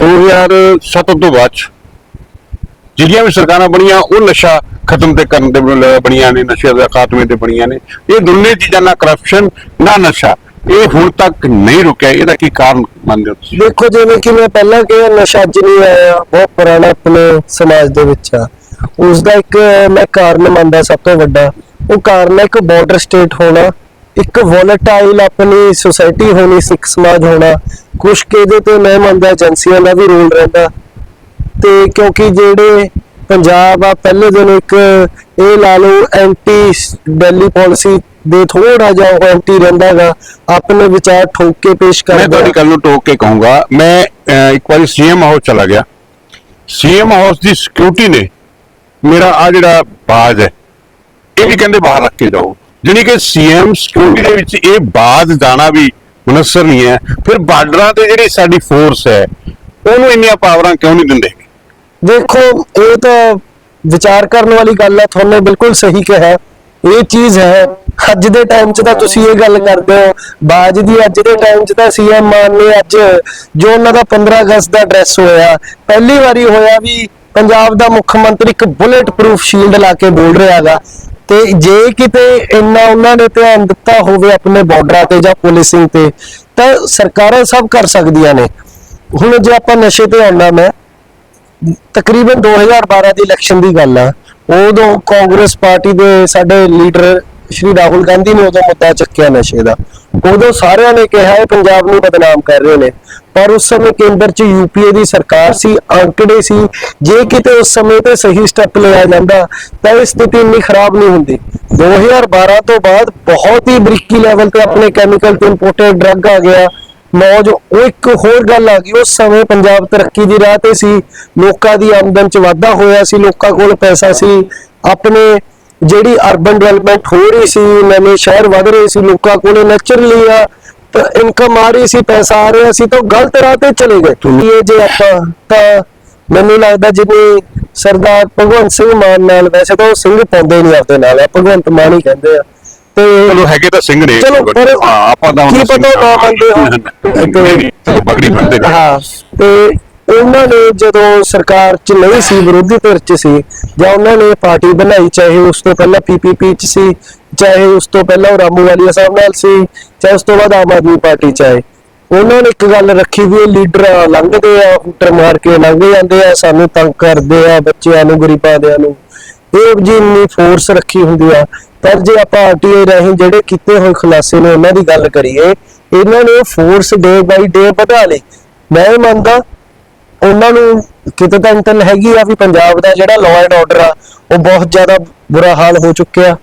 A: 2007 ਤੋਂ ਬਾਅਦ 'ਚ ਜਿਹੜੀਆਂ ਵੀ ਸਰਕਾਰਾਂ ਬਣੀਆਂ, ਉਹ ਨਸ਼ਾ ਖਤਮ ਤੇ ਕਰਨ ਦੇ ਬਣੀਆਂ ਨੇ ਨਸ਼ੇ ਦੇ ਖਾਤਮੇ ਤੇ ਬਣੀਆਂ ਨੇ। ਇਹ ਦੋਨੇ ਚੀਜ਼ਾਂ ਨਾ ਕਰਪਸ਼ਨ ਨਾ ਨਸ਼ਾ। ਇਹ ਹੁਣ ਤੱਕ ਨਹੀਂ ਰੁਕਿਆ, ਇਹਦਾ ਕੀ ਕਾਰਨ ਮੰਨਦੇ ਹੋ ਤੁਸੀਂ?
B: ਦੇਖੋ ਜਿਵੇਂ ਕਿ ਮੈਂ ਪਹਿਲਾਂ ਕਿਹਾ, ਨਸ਼ਾ ਅੱਜ ਨਹੀਂ ਆਇਆ, ਬਹੁਤ ਪੁਰਾਣਾ ਆਪਣੇ ਸਮਾਜ ਦੇ ਵਿੱਚ ਆ। ਉਸ ਦਾ ਇੱਕ ਮੈਂ ਕਾਰਨ ਮੰਨਦਾ ਸਭ ਤੋਂ ਵੱਡਾ। ਉਹ ਕਾਰਨ ਹੈ ਇੱਕ ਬਾਰਡਰ ਸਟੇਟ ਹੋਣਾ, ਇੱਕ ਵੋਲੇਟਾਈਲ ਆਪਣੀ ਸੁਸਾਇਟੀ ਹੋਣੀ, ਸਿੱਖ ਸਮਾਜ ਹੋਣਾ। ਕੁਛ ਕੁ ਤੇ ਮੈਂ ਮੰਨਦਾ, ਏਜੰਸੀਆਂ ਦਾ ਵੀ ਰੋਲ ਰਹਿੰਦਾ। ਤੇ ਕਿਉਂਕਿ ਜਿਹੜੇ ਪੰਜਾਬ ਆ ਪਹਿਲੇ ਦਿਨ ਇੱਕ ਇਹ ਲਾ ਲਓ ਐਂਟੀ ਦਿੱਲੀ ਪਾਲਿਸੀ ਦੇ ਥੋੜਾ ਜਿਹਾ ਉਹ ਐਂਟੀ ਰਹਿੰਦਾਗਾ ਆਪਣੇ ਵਿਚਾਰ ਠੋਕ ਕੇ ਪੇਸ਼
A: ਮੈਂ
B: ਕਰਦਾ।
A: ਤੁਹਾਡੀ ਗੱਲ ਨੂੰ ਟੋਕ ਕੇ ਕਹੂੰਗਾ। ਮੈਂ ਇੱਕ ਵਾਰੀ ਸੀਐਮ ਹਾਊਸ ਚਲਾ ਗਿਆ। ਸੀਐਮ ਹਾਊਸ ਦੀ ਸਿਕਿਉਰਿਟੀ ਨੇ ਮੇਰਾ ਆ ਜਿਹੜਾ ਬਾਜ ਹੈ ਇਹ ਵੀ ਕਹਿੰਦੇ ਬਾਹਰ ਰੱਖ ਕੇ ਜਾਓ। ਜਾਣੀ ਕਿ ਸੀਐਮ ਸਿਕਿਉਰਿਟੀ ਦੇ ਵਿੱਚ ਇਹ ਬਾਜ਼ ਜਾਣਾ ਵੀ ਮੁਨਸਰ ਨਹੀਂ ਹੈ। ਫਿਰ ਬਾਰਡਰਾਂ ਤੇ ਜਿਹੜੀ ਸਾਡੀ ਫੋਰਸ ਹੈ ਉਹਨੂੰ ਇੰਨੀਆਂ ਪਾਵਰਾਂ ਕਿਉਂ ਨਹੀਂ ਦਿੰਦੇ?
B: ਦੇਖੋ, ਇਹ ਤਾਂ ਵਿਚਾਰ ਕਰਨ ਵਾਲੀ ਗੱਲ ਹੈ ਤੁਹਾਨੂੰ ਬਿਲਕੁਲ ਸਹੀ ਕਿਹਾ। ਇਹ ਚੀਜ਼ ਹੈ, ਅੱਜ ਦੇ ਟਾਈਮ 'ਚ ਤਾਂ ਤੁਸੀਂ ਇਹ ਗੱਲ ਕਰਦੇ ਹੋ, ਬਾਜ ਦੀ ਅੱਜ ਦੇ ਟਾਈਮ 'ਚ ਤਾਂ ਸੀਐਮ ਮਾਨ ਨੇ ਅੱਜ ਜੋ ਉਹਨਾਂ ਦਾ 15 ਅਗਸਤ ਦਾ ਡਰੈਸ ਹੋਇਆ, ਪਹਿਲੀ ਵਾਰੀ ਹੋਇਆ ਵੀ ਪੰਜਾਬ ਦਾ ਮੁੱਖ ਮੰਤਰੀ ਇੱਕ ਬੁਲੇਟ ਪ੍ਰੂਫ ਸ਼ੀਲਡ ਲਾ ਕੇ ਬੋਲ ਰਿਹਾ ਹੈਗਾ। ਤੇ ਜੇ ਕਿਤੇ ਇੰਨਾ ਉਹਨਾਂ ਨੇ ਧਿਆਨ ਦਿੱਤਾ ਹੋਵੇ ਆਪਣੇ ਬਾਰਡਰਾਂ ਤੇ ਜਾਂ ਪੁਲਿਸਿੰਗ ਤੇ, ਤਾਂ ਸਰਕਾਰਾਂ ਸਭ ਕਰ ਸਕਦੀਆਂ ਨੇ। ਹੁਣ ਜੇ ਆਪਾਂ ਨਸ਼ੇ ਤੇ ਆਉਣਾ ਮੈਂ ਤਕਰੀਬਨ 2012 ਦੀ ਇਲੈਕਸ਼ਨ ਦੀ ਗੱਲ ਆ। ਉਦੋਂ ਕਾਂਗਰਸ ਪਾਰਟੀ ਦੇ ਸਾਡੇ ਲੀਡਰ ਸ਼੍ਰੀ ਰਾਹੁਲ ਗਾਂਧੀ ਨੇ ਉਦੋਂ ਮੁੱਦਾ ਚੱਕਿਆ ਨਸ਼ੇ ਦਾ। ਉਦੋਂ ਸਾਰਿਆਂ ਨੇ ਕਿਹਾ ਇਹ ਪੰਜਾਬ ਨੂੰ ਬਦਨਾਮ ਕਰ ਰਹੇ ਨੇ। ਪਰ ਉਸ ਸਮੇਂ ਕੇਂਦਰ 'ਚ ਯੂਪੀਏ ਦੀ ਸਰਕਾਰ ਸੀ, ਅੰਕੜੇ ਸੀ। ਜੇ ਕਿਤੇ ਉਸ ਸਮੇਂ ਤੇ ਸਹੀ ਸਟੈਪ ਲਿਆ ਜਾਂਦਾ, ਤਾਂ ਇਹ ਸਥਿਤੀ ਇੰਨੀ ਖਰਾਬ ਨਹੀਂ ਹੁੰਦੀ। 2012 ਤੋਂ ਬਾਅਦ ਬਹੁਤ ਹੀ ਬਰੀਕੀ ਲੈਵਲ ਤੇ ਆਪਣੇ ਕੈਮੀਕਲ ਤੇ ਇੰਪੋਰਟਡ ਡਰੱਗ ਆ ਗਿਆ। ਮੌਜ, ਉਹ ਇੱਕ ਹੋਰ ਗੱਲ ਆ ਗਈ ਉਸ ਸਮੇਂ ਪੰਜਾਬ ਤਰੱਕੀ ਦੀ ਰਾਹ ਤੇ ਸੀ, ਲੋਕਾਂ ਦੀ ਆਮਦਨ ਚ ਵਾਧਾ ਹੋਇਆ ਸੀ, ਲੋਕਾਂ ਕੋਲ ਪੈਸਾ ਸੀ, ਆਪਣੇ ਜਿਹੜੀ ਅਰਬਨ ਡਿਵੈਲਪਮੈਂਟ ਹੋ ਰਹੀ ਸੀ, ਨਵੇਂ ਸ਼ਹਿਰ ਵਧ ਰਹੇ ਸੀ, ਲੋਕਾਂ ਕੋਲ ਨੈਚੁਰਲੀ ਆ, ਤਾਂ ਇਨਕਮ ਆ ਰਹੀ ਸੀ, ਪੈਸਾ ਆ ਰਿਹਾ ਸੀ, ਤਾਂ ਉਹ ਗਲਤ ਰਾਹ ਤੇ ਚਲੇ ਗਏ। ਇਹ ਜੇ ਆਪਾਂ, ਤਾਂ ਮੈਨੂੰ ਲੱਗਦਾ ਜਿਵੇਂ ਸਰਦਾਰ ਭਗਵੰਤ ਸਿੰਘ ਮਾਨ ਨਾਲ, ਵੈਸੇ ਤਾਂ ਉਹ ਸਿੰਘ ਪਾਉਂਦੇ ਨਹੀਂ ਆਪਦੇ ਨਾਲ ਭਗਵੰਤ ਮਾਨ ਹੀ ਕਹਿੰਦੇ ਆ। ਤੇ
A: ਚਲੋ ਹੈਗੇ ਤਾਂ ਸਿੰਘ ਨੇ।
B: ਚਲੋ ਪਰ
A: ਹਾਂ ਆਪਾਂ ਤਾਂ
B: ਕੀ ਪਤਾ ਨਾ ਮੰਨਦੇ ਹੋ
A: ਬੰਦੇ ਨੇ
B: ਹਾਂ ਤੇ ਉਹਨਾਂ ਨੇ ਜਦੋਂ ਸਰਕਾਰ 'ਚ ਨਹੀਂ ਸੀ ਵਿਰੋਧੀ ਧਿਰ 'ਚ ਸੀ ਜਾਂ ਉਹਨਾਂ ਨੇ ਪਾਰਟੀ ਬਣਾਈ ਚਾਹੇ ਉਸ ਤੋਂ ਪਹਿਲਾਂ ਪੀਪੀਪੀ 'ਚ ਸੀ ਚਾਹੇ ਉਸ ਤੋਂ ਪਹਿਲਾਂ ਰਾਮੂ ਵਾਲੀਆ ਸਾਹਿਬ ਨਾਲ ਸੀ ਚਾਹੇ ਉਸ ਤੋਂ ਬਾਅਦ ਆਮ ਆਦਮੀ ਪਾਰਟੀ 'ਚ ਆਏ ਉਹਨਾਂ ਨੇ ਇੱਕ ਗੱਲ ਰੱਖੀ ਵੀ ਇਹ ਲੀਡਰ ਲੰਘਦੇ ਆ ਹੂਟਰ ਮਾਰ ਕੇ ਲੰਘ ਜਾਂਦੇ ਆ ਸਾਨੂੰ ਤੰਗ ਕਰਦੇ ਆ ਬੱਚਿਆਂ ਨੂੰ ਗਰੀਬਾਂ ਦਿਆਂ ਨੂੰ। ਇਹ ਜੀ ਇੰਨੀ ਫੋਰਸ ਰੱਖੀ ਹੁੰਦੀ ਆ। ਪਰ ਜੇ ਆਪਾਂ ਆਰਟੀਆਈ ਰਾਹੀਂ ਜਿਹੜੇ ਕੀਤੇ ਹੋਏ ਖੁਲਾਸੇ ਨੇ ਉਹਨਾਂ ਦੀ ਗੱਲ ਕਰੀਏ, ਇਹਨਾਂ ਨੇ ਫੋਰਸ ਡੇ ਬਾਈ ਡੇ ਵਧਾ ਲਈ ਮੈਂ ਇਹ ਮੰਨਦਾ ਉਹਨਾਂ ਨੂੰ ਕਿਤੇ ਤਾਂ ਇੰਟਲ ਹੈਗੀ ਆ ਵੀ ਪੰਜਾਬ ਦਾ ਜਿਹੜਾ ਲਾਅ ਐਂਡ ਆਰਡਰ ਆ, ਉਹ ਬਹੁਤ ਜ਼ਿਆਦਾ ਬੁਰਾ ਹਾਲ ਹੋ ਚੁੱਕਿਆ।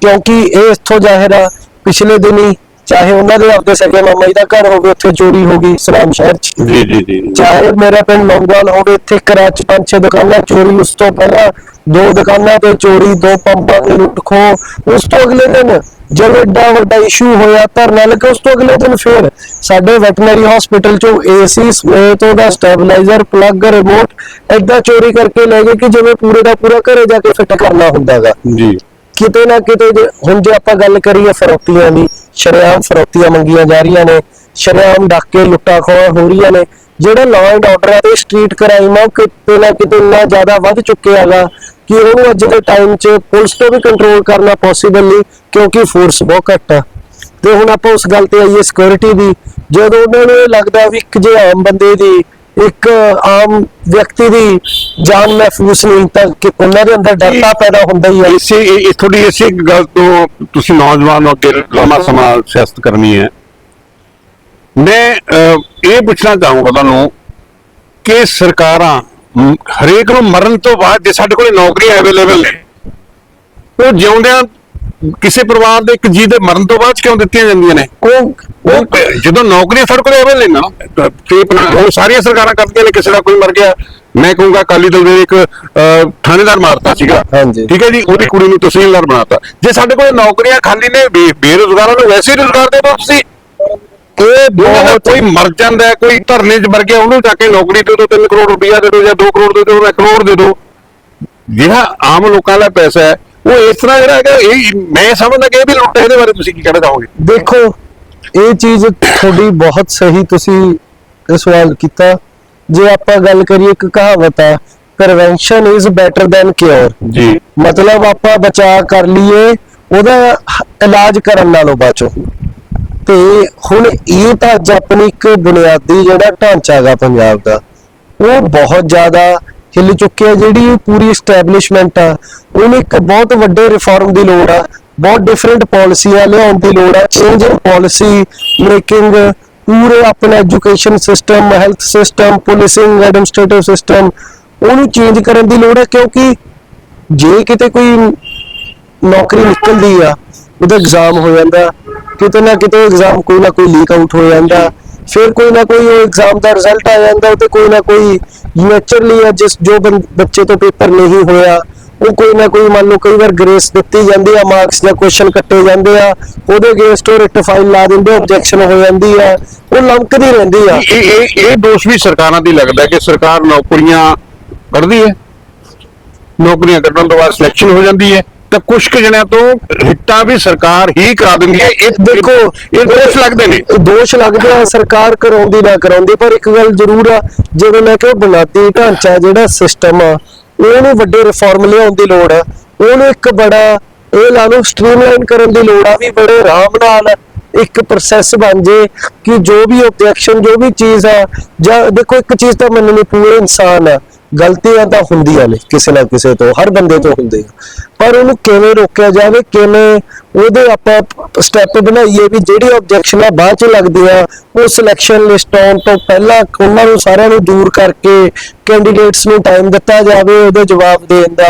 B: ਕਿਉਂਕਿ ਇਹ ਇੱਥੋਂ ਜ਼ਾਹਿਰ ਆ, ਪਿਛਲੇ ਦਿਨੀ ਚਾਹੇ ਉਹਨਾਂ ਦੇ ਆਪਦੇ ਸਕੇ ਮਾਮਾ ਜੀ ਦਾ ਘਰ ਹੋਵੇ ਉੱਥੇ ਚੋਰੀ ਹੋ ਗਈ ਸਲਾਮ ਸ਼ਹਿਰ 'ਚ।
A: ਜੀ ਜੀ ਜੀ
B: ਚਾਹੇ ਮੇਰਾ ਪਿੰਡ ਲੌਂਗਵਾਲ ਹੋਵੇ ਇੱਥੇ ਕਰਾਚ ਪੰਜ ਛੇ ਦੁਕਾਨਾਂ ਚੋਰੀ ਉਸ ਤੋਂ ਪਹਿਲਾਂ ਦੋ ਦੁਕਾਨਾਂ ਤੇ ਚੋਰੀ ਦੋ ਪੰਪਾਂ ਤੇ ਲੁੱਟ ਖੋ ਉਸ ਤੋਂ ਅਗਲੇ ਦਿਨ ਜਦੋਂ ਏਡਾ ਵੱਡਾ ਇਸ਼ੂ ਹੋਇਆ ਧਰਨਾ ਲੱਗਾ ਉਸ ਤੋਂ ਅਗਲੇ ਦਿਨ ਫਿਰ ਸਾਡੇ ਵੈਟਰਨਰੀ ਹਸਪੀਟਲ ਚੋਂ ਏਸੀ ਸਮੇਤ ਉਹਦਾ ਸਟੈਬਲਾਈਜ਼ਰ ਪਲੱਗ ਰਿਮੋਟ ਏਦਾਂ ਚੋਰੀ ਕਰਕੇ ਲੈ ਗਏ ਕਿ ਜਿਵੇਂ ਪੂਰੇ ਦਾ ਪੂਰਾ ਘਰੇ ਜਾ ਕੇ ਫਿੱਟ ਕਰਨਾ ਹੁੰਦਾਗਾ।
A: ਜੀ।
B: ਕਿਤੇ ਨਾ ਕਿਤੇ ਹੁਣ ਜੇ ਆਪਾਂ ਗੱਲ ਕਰੀਏ ਫਰੋਤੀਆਂ ਦੀ, ਸ਼ਰੇਆਮ ਫਰੋਤੀਆਂ ਮੰਗੀਆਂ ਜਾ ਰਹੀਆਂ ਨੇ, ਸ਼ਰੇਆਮ ਡਾਕੇ ਲੁੱਟਾਂ ਖੋਹਾਂ ਹੋ ਰਹੀਆਂ ਨੇ, ਜਿਹੜਾ ਲਾਅ ਐਂਡ ਆਰਡਰ ਹੈ ਤੇ ਸਟਰੀਟ ਕ੍ਰਾਈਮ ਆ, ਕਿਤੇ ਨਾ ਕਿਤੇ ਇੰਨਾ ਜ਼ਿਆਦਾ ਵੱਧ ਚੁੱਕਿਆ ਹੈਗਾ ਕਿ ਉਹਨੂੰ ਅੱਜ ਦੇ ਟਾਈਮ 'ਚ ਪੁਲਿਸ ਤੋਂ ਵੀ ਕੰਟਰੋਲ ਕਰਨਾ ਪੋਸੀਬਲ ਨਹੀਂ, ਕਿਉਂਕਿ ਫੋਰਸ ਬਹੁਤ ਘੱਟ ਆ। ਤੇ ਹੁਣ ਆਪਾਂ ਉਸ ਗੱਲ ਤੇ ਆਈਏ ਸਿਕਿਉਰਿਟੀ ਦੀ, ਜਦੋਂ ਉਹਨਾਂ ਨੂੰ ਇਹ ਲੱਗਦਾ ਵੀ ਇੱਕ ਜੇ ਆਮ ਬੰਦੇ ਦੀ ਇੱਕ ਆਮ ਵਿਅਕਤੀ ਦੀ ਜਾਨ ਮਹਿਫੂਜ਼ ਨਹੀਂ ਤਾਂ ਕਿ ਉਹਨਾਂ ਦੇ ਅੰਦਰ ਡਰ ਤਾਂ ਪੈਦਾ ਹੁੰਦਾ ਹੀ ਹੈ
A: ਇਸੇ ਇਹ ਇਹ ਇਸੇ ਗੱਲ ਤੋਂ ਤੁਸੀਂ ਨੌਜਵਾਨ ਹੋ ਲੰਮਾ ਸਮਾਂ ਸਿਆਸਤ ਕਰਨੀ ਹੈ। ਮੈਂ ਇਹ ਪੁੱਛਣਾ ਚਾਹੂੰਗਾ ਤੁਹਾਨੂੰ ਕਿ ਸਰਕਾਰਾਂ ਹਰੇਕ ਨੂੰ ਮਰਨ ਤੋਂ ਬਾਅਦ ਜੇ ਸਾਡੇ ਕੋਲੇ ਨੌਕਰੀਆਂ ਅਵੇਲੇਬਲ ਨੇ ਉਹ ਜਿਉਂਦਿਆਂ ਕਿਸੇ ਪਰਿਵਾਰ ਦੇ ਇੱਕ ਜੀ ਦੇ ਮਰਨ ਤੋਂ ਬਾਅਦ ਕਿਉਂ ਦਿੱਤੀਆਂ ਜਾਂਦੀਆਂ ਨੇ?
B: ਉਹ
A: ਉਹ ਜਦੋਂ ਨੌਕਰੀਆਂ ਸਾਡੇ ਕੋਲੇ ਅਵੇਲੇਬਲ ਨੇ ਤਾਂ ਉਹ ਸਾਰੀਆਂ ਸਰਕਾਰਾਂ ਕਰਦੀਆਂ ਨੇ ਕਿਸੇ ਦਾ ਕੋਈ ਮਰ ਗਿਆ ਮੈਂ ਕਹੂੰਗਾ ਅਕਾਲੀ ਦਲ ਦੇ ਇੱਕ ਥਾਣੇਦਾਰ ਮਾਰਤਾ ਸੀਗਾ। ਠੀਕ ਹੈ ਜੀ? ਉਹਦੀ ਕੁੜੀ ਨੂੰ ਤਹਿਸੀਲਦਾਰ ਬਣਾਤਾ। ਜੇ ਸਾਡੇ ਕੋਲ ਨੌਕਰੀਆਂ ਖਾਲੀ ਨੇ ਬੇਰੁਜ਼ਗਾਰਾਂ ਨੂੰ ਵੈਸੇ ਹੀ ਰੁਜ਼ਗਾਰ ਦੇ ਦਿਓ ਤੁਸੀਂ।
B: ਇਹ
A: ਦਾ
B: ਬਹੁਤ
A: ਕੋਈ ਮਰ ਜਾਂਦਾ ਕੋਈ ਧਰਨੇ 'ਚ ਮਰ ਗਿਆ ਉਹਨੂੰ ਜਾ ਕੇ ਨੌਕਰੀ ਦੇ ਦਿਓ 3 ਕਰੋੜ ਰੁਪਇਆ ਦੇ ਦਿਓ ਜਾਂ 2 ਕਰੋੜ ਦੇ ਦਿਓ ਜਾਂ ਕਰੋੜ ਦੇ ਦਿਓ। ਜਿਹੜਾ ਆਮ ਲੋਕਾਂ ਦਾ ਪੈਸਾ ਹੈ ਉਹ ਇਸ ਤਰ੍ਹਾਂ ਜਿਹੜਾ ਹੈਗਾ ਇਹ ਮੈਂ ਸਮਝਦਾ ਕਿ ਇਹ ਵੀ ਲੁੱਟ ਹੈ ਇਹਦੇ ਬਾਰੇ ਤੁਸੀਂ ਕੀ ਕਹਿਣਾ ਚਾਹੋਗੇ?
B: ਦੇਖੋ ਇਹ ਚੀਜ਼ ਤੁਹਾਡੀ ਬਹੁਤ ਸਹੀ ਤੁਸੀਂ ਇਹ ਸਵਾਲ ਕੀਤਾ। ਜੇ ਆਪਾਂ ਗੱਲ ਕਰੀਏ ਇੱਕ ਕਹਾਵਤ ਆ prevention is better than cure
A: ਜੀ।
B: ਮਤਲਬ ਆਪਾਂ ਬਚਾਅ ਕਰ ਲਈਏ ਉਹਦਾ ਇਲਾਜ ਕਰਨ ਨਾਲੋਂ ਬਚੋ ਤੇ ਹੁਣ ਇਹ ਤਾਂ ਅੱਜ ਆਪਣੀ ਇੱਕ ਬੁਨਿਆਦੀ ਜਿਹੜਾ ਢਾਂਚਾ ਹੈਗਾ ਪੰਜਾਬ ਦਾ ਉਹ ਬਹੁਤ ਜ਼ਿਆਦਾ ਹਿੱਲ ਚੁੱਕਿਆ ਜਿਹੜੀ ਪੂਰੀ ਸਟੈਬਲਿਸ਼ਮੈਂਟ ਆ, ਉਹਨੂੰ ਇੱਕ ਬਹੁਤ ਵੱਡੇ ਰਿਫਾਰਮ ਦੀ ਲੋੜ ਆ, ਬਹੁਤ ਡਿਫਰੈਂਟ ਪਾਲਿਸੀਆਂ ਲਿਆਉਣ ਦੀ ਲੋੜ ਆ ਚੇਂਜ ਇਨ ਪਾਲਿਸੀ ਮੇਕਿੰਗ ਪੂਰੇ ਆਪਣਾ education system health system policing administrative system ਉਹਨੂੰ ਚੇਂਜ ਕਰਨ ਦੀ ਲੋੜ ਹੈ ਕਿਉਂਕਿ ਜੇ ਕਿਤੇ ਕੋਈ ਨੌਕਰੀ ਨਿਕਲਦੀ ਆ, ਉਹਦਾ ਐਗਜ਼ਾਮ ਹੋ ਜਾਂਦਾ, ਕਿਤੇ ਨਾ ਕਿਤੇ ਐਗਜ਼ਾਮ ਕੋਈ ਨਾ ਕੋਈ ਲੀਕ ਆਊਟ ਹੋ ਜਾਂਦਾ ਫਿਰ ਕੋਈ ਨਾ ਕੋਈ ਉਹ ਐਗਜ਼ਾਮ ਦਾ ਰਿਜ਼ਲਟ ਆ ਜਾਂਦਾ ਤੇ ਕੋਈ ਨਾ ਕੋਈ ਨੇਚਰਲੀ ਆ ਜਿਸ ਜੋ ਬੱਚੇ ਤੋਂ ਪੇਪਰ ਨਹੀਂ ਹੋਇਆ, ਉਹ ਕੋਈ ਨਾ ਕੋਈ ਮੰਨ ਲਓ ਕਈ ਵਾਰ ਗ੍ਰੇਸ ਦਿੱਤੀ ਜਾਂਦੀ ਆ ਮਾਰਕਸ ਜਾਂ ਕੁਐਸਚਨ ਕੱਟੇ ਜਾਂਦੇ ਆ, ਉਹਦੇ ਅਗੇਂਸਟ ਉਹ ਰਿਟ ਲਾ ਦਿੰਦੇ ਆਬਜੈਕਸ਼ਨ ਹੋ ਜਾਂਦੀ ਆ, ਉਹ ਲੰਕਦੀ ਰਹਿੰਦੀ ਆ।
A: ਇਹ ਇਹ ਇਹ ਦੋਸ਼ ਵੀ ਸਰਕਾਰਾਂ ਦੀ ਲੱਗਦਾ ਕਿ ਸਰਕਾਰ ਨੌਕਰੀਆਂ ਕੱਢਦੀ ਹੈ। ਨੌਕਰੀਆਂ ਕੱਢਣ ਤੋਂ ਬਾਅਦ ਸਿਲੈਕਸ਼ਨ ਹੋ ਜਾਂਦੀ ਹੈ। ਤਾਂ ਕੁਝ ਕੁ ਜਣਿਆਂ ਤੋਂ ਹਿੱਟਾਂ ਵੀ ਸਰਕਾਰ ਹੀ ਕਰਾ ਦਿੰਦੀ ਹੈ। ਇਹ
B: ਦੇਖੋ,
A: ਇਹ ਦੋਸ਼ ਲੱਗਦੇ ਨੇ।
B: ਦੋਸ਼ ਲੱਗਦੇ ਆ, ਸਰਕਾਰ ਕਰਾਉਂਦੀ ਨਾ ਕਰਾਉਂਦੀ, ਪਰ ਇੱਕ ਗੱਲ ਜ਼ਰੂਰ ਆ, ਜਿਵੇਂ ਮੈਂ ਕਿਹਾ ਬੁਨਿਆਦੀ ਢਾਂਚਾ ਜਿਹੜਾ ਸਿਸਟਮ ਆ, ਉਹਨੂੰ ਵੱਡੇ ਰਿਫਾਰਮ ਲਿਆਉਣ ਦੀ ਲੋੜ ਆ। ਉਹਨੂੰ ਇੱਕ ਬੜਾ, ਇਹ ਲਾ ਲਓ ਸਟ੍ਰੀਮਲਾਈਨ ਕਰਨ ਦੀ ਲੋੜ ਆ, ਵੀ ਬੜੇ ਆਰਾਮ ਨਾਲ ਇੱਕ ਪ੍ਰੋਸੈਸ ਬਣ ਜੇ, ਕਿ ਜੋ ਵੀ ਆਬਜੈਕਸ਼ਨ ਜੋ ਵੀ ਚੀਜ਼ ਆ, ਜਾਂ ਦੇਖੋ, ਇੱਕ ਚੀਜ਼ ਤਾਂ ਮੰਨਣੀ ਪੂਰੇ ਇਨਸਾਨ ਆ, ਗਲਤੀਆਂ ਤਾਂ ਹੁੰਦੀਆਂ ਨੇ, ਕਿਸੇ ਨਾ ਕਿਸੇ ਤੋਂ, ਹਰ ਬੰਦੇ ਤੋਂ ਹੁੰਦੇ ਆ। ਪਰ ਉਹਨੂੰ ਕਿਵੇਂ ਰੋਕਿਆ ਜਾਵੇ, ਕਿਵੇਂ ਉਹਦੇ ਆਪਾਂ ਸਟੈਪ ਬਣਾਈਏ ਵੀ ਜਿਹੜੀ ਆਬਜੈਕਸ਼ਨ ਬਾਅਦ ਚ ਲੱਗਦੀ ਉਹ ਸਿਲੈਕਸ਼ਨ ਲਿਸਟ ਆਉਣ ਤੋਂ ਪਹਿਲਾਂ ਉਹਨਾਂ ਨੂੰ ਸਾਰਿਆਂ ਨੂੰ ਦੂਰ ਕਰਕੇ ਕੈਂਡੀਡੇਟਸ ਨੂੰ ਟਾਈਮ ਦਿੱਤਾ ਜਾਵੇ, ਉਹਦੇ ਜਵਾਬ ਦੇਣ ਦਾ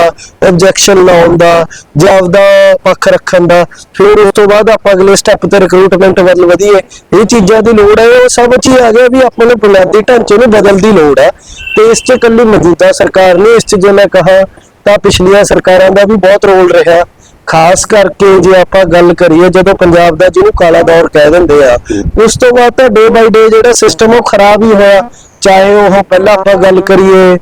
B: ਆਬਜੈਕਸ਼ਨ ਲਾਉਣ ਦਾ ਜਵਾਬ ਦਾ ਪੱਖ ਰੱਖਣ ਦਾ। ਫਿਰ ਉਸ ਤੋਂ ਬਾਅਦ ਆਪਾਂ ਅਗਲੇ ਸਟੈਪ ਤੇ ਰਿਕਰੂਟਮੈਂਟ ਵੱਲ ਵਧੀਏ। ਇਹ ਚੀਜ਼ਾਂ ਦੀ ਲੋੜ ਹੈ ਉਹ ਸਭ ਚ ਹੀ ਆ ਗਿਆ ਵੀ ਆਪਾਂ ਨੂੰ ਬੁਨਿਆਦੀ ਢਾਂਚੇ ਨੂੰ ਬਦਲਣ ਦੀ ਲੋੜ ਹੈ ਤੇ ਇਸ ਚ ਇਕੱਲੀ ਮੌਜੂਦਾ ਸਰਕਾਰ ਨੇ ਇਸ ਚ ਜੇ ਮੈਂ ਕਹਾ ਤਾਂ ਪਿਛਲੀਆਂ ਸਰਕਾਰਾਂ ਦਾ ਵੀ ਬਹੁਤ ਰੋਲ ਰਿਹਾ। ਖਾਸ ਕਰਕੇ ਜੇ ਆਪਾਂ ਗੱਲ ਕਰੀਏ, ਜਦੋਂ ਪੰਜਾਬ ਦਾ ਜਿਹਨੂੰ ਕਾਲਾ ਦੌਰ ਕਹਿ ਦਿੰਦੇ ਆ, ਉਸ ਤੋਂ ਬਾਅਦ ਤਾਂ ਡੇ ਬਾਈ ਡੇ ਜਿਹੜਾ ਸਿਸਟਮ ਉਹ ਖਰਾਬ ਹੀ ਹੋਇਆ। ਚਾਹੇ ਉਹ ਪਹਿਲਾਂ ਆਪਾਂ ਗੱਲ ਕਰੀਏ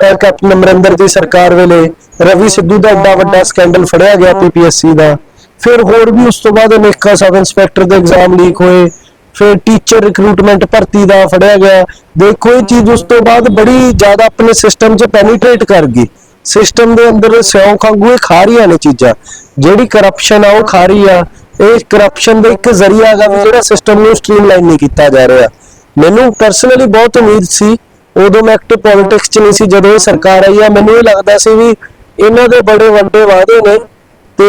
B: ਕੈਪਟਨ ਅਮਰਿੰਦਰ ਦੀ ਸਰਕਾਰ ਵੇਲੇ ਰਵੀ ਸਿੱਧੂ ਦਾ ਏਡਾ ਵੱਡਾ ਸਕੈਂਡਲ ਫੜਿਆ ਗਿਆ ਪੀਪੀਐਸਸੀ ਦਾ। ਫਿਰ ਹੋਰ ਵੀ ਉਸ ਤੋਂ ਬਾਅਦ ਅਨੇਕਾਂ ਸਬ ਇੰਸਪੈਕਟਰ ਦੇ ਐਗਜ਼ਾਮ ਲੀਕ ਹੋਏ। ਫਿਰ ਟੀਚਰ ਰਿਕਰੂਟਮੈਂਟ ਭਰਤੀ ਦਾ ਫੜਿਆ ਗਿਆ। ਦੇਖੋ ਇਹ ਚੀਜ਼ ਉਸ ਤੋਂ ਬਾਅਦ ਬੜੀ ਜ਼ਿਆਦਾ ਆਪਣੇ ਸਿਸਟਮ 'ਚ ਪੈਨੀਟ੍ਰੇਟ ਕਰ ਗਈ। ਸਿਸਟਮ ਦੇ ਅੰਦਰ ਸਿਉਂ ਖਾਂਗੂ ਇਹ ਖਾ ਰਹੀਆਂ ਨੇ ਚੀਜ਼ਾਂ। ਜਿਹੜੀ ਕਰਪਸ਼ਨ ਆ, ਉਹ ਖਾ ਰਹੀ ਆ। ਇਹ ਕਰਪਸ਼ਨ ਦਾ ਇੱਕ ਜ਼ਰੀਆ ਹੈਗਾ ਵੀ ਜਿਹੜਾ ਸਿਸਟਮ ਨੂੰ ਸਟ੍ਰੀਮਲਾਈਨ ਨਹੀਂ ਕੀਤਾ ਜਾ ਰਿਹਾ। ਮੈਨੂੰ ਪਰਸਨਲੀ ਬਹੁਤ ਉਮੀਦ ਸੀ, ਉਦੋਂ ਮੈਂ ਐਕਟਿਵ ਪੋਲਿਟਿਕਸ 'ਚ ਨਹੀਂ ਸੀ, ਜਦੋਂ ਇਹ ਸਰਕਾਰ ਆਈ ਆ, ਮੈਨੂੰ ਇਹ ਲੱਗਦਾ ਸੀ ਵੀ ਇਹਨਾਂ ਦੇ ਬੜੇ ਵੱਡੇ ਵਾਅਦੇ ਨੇ ਤੇ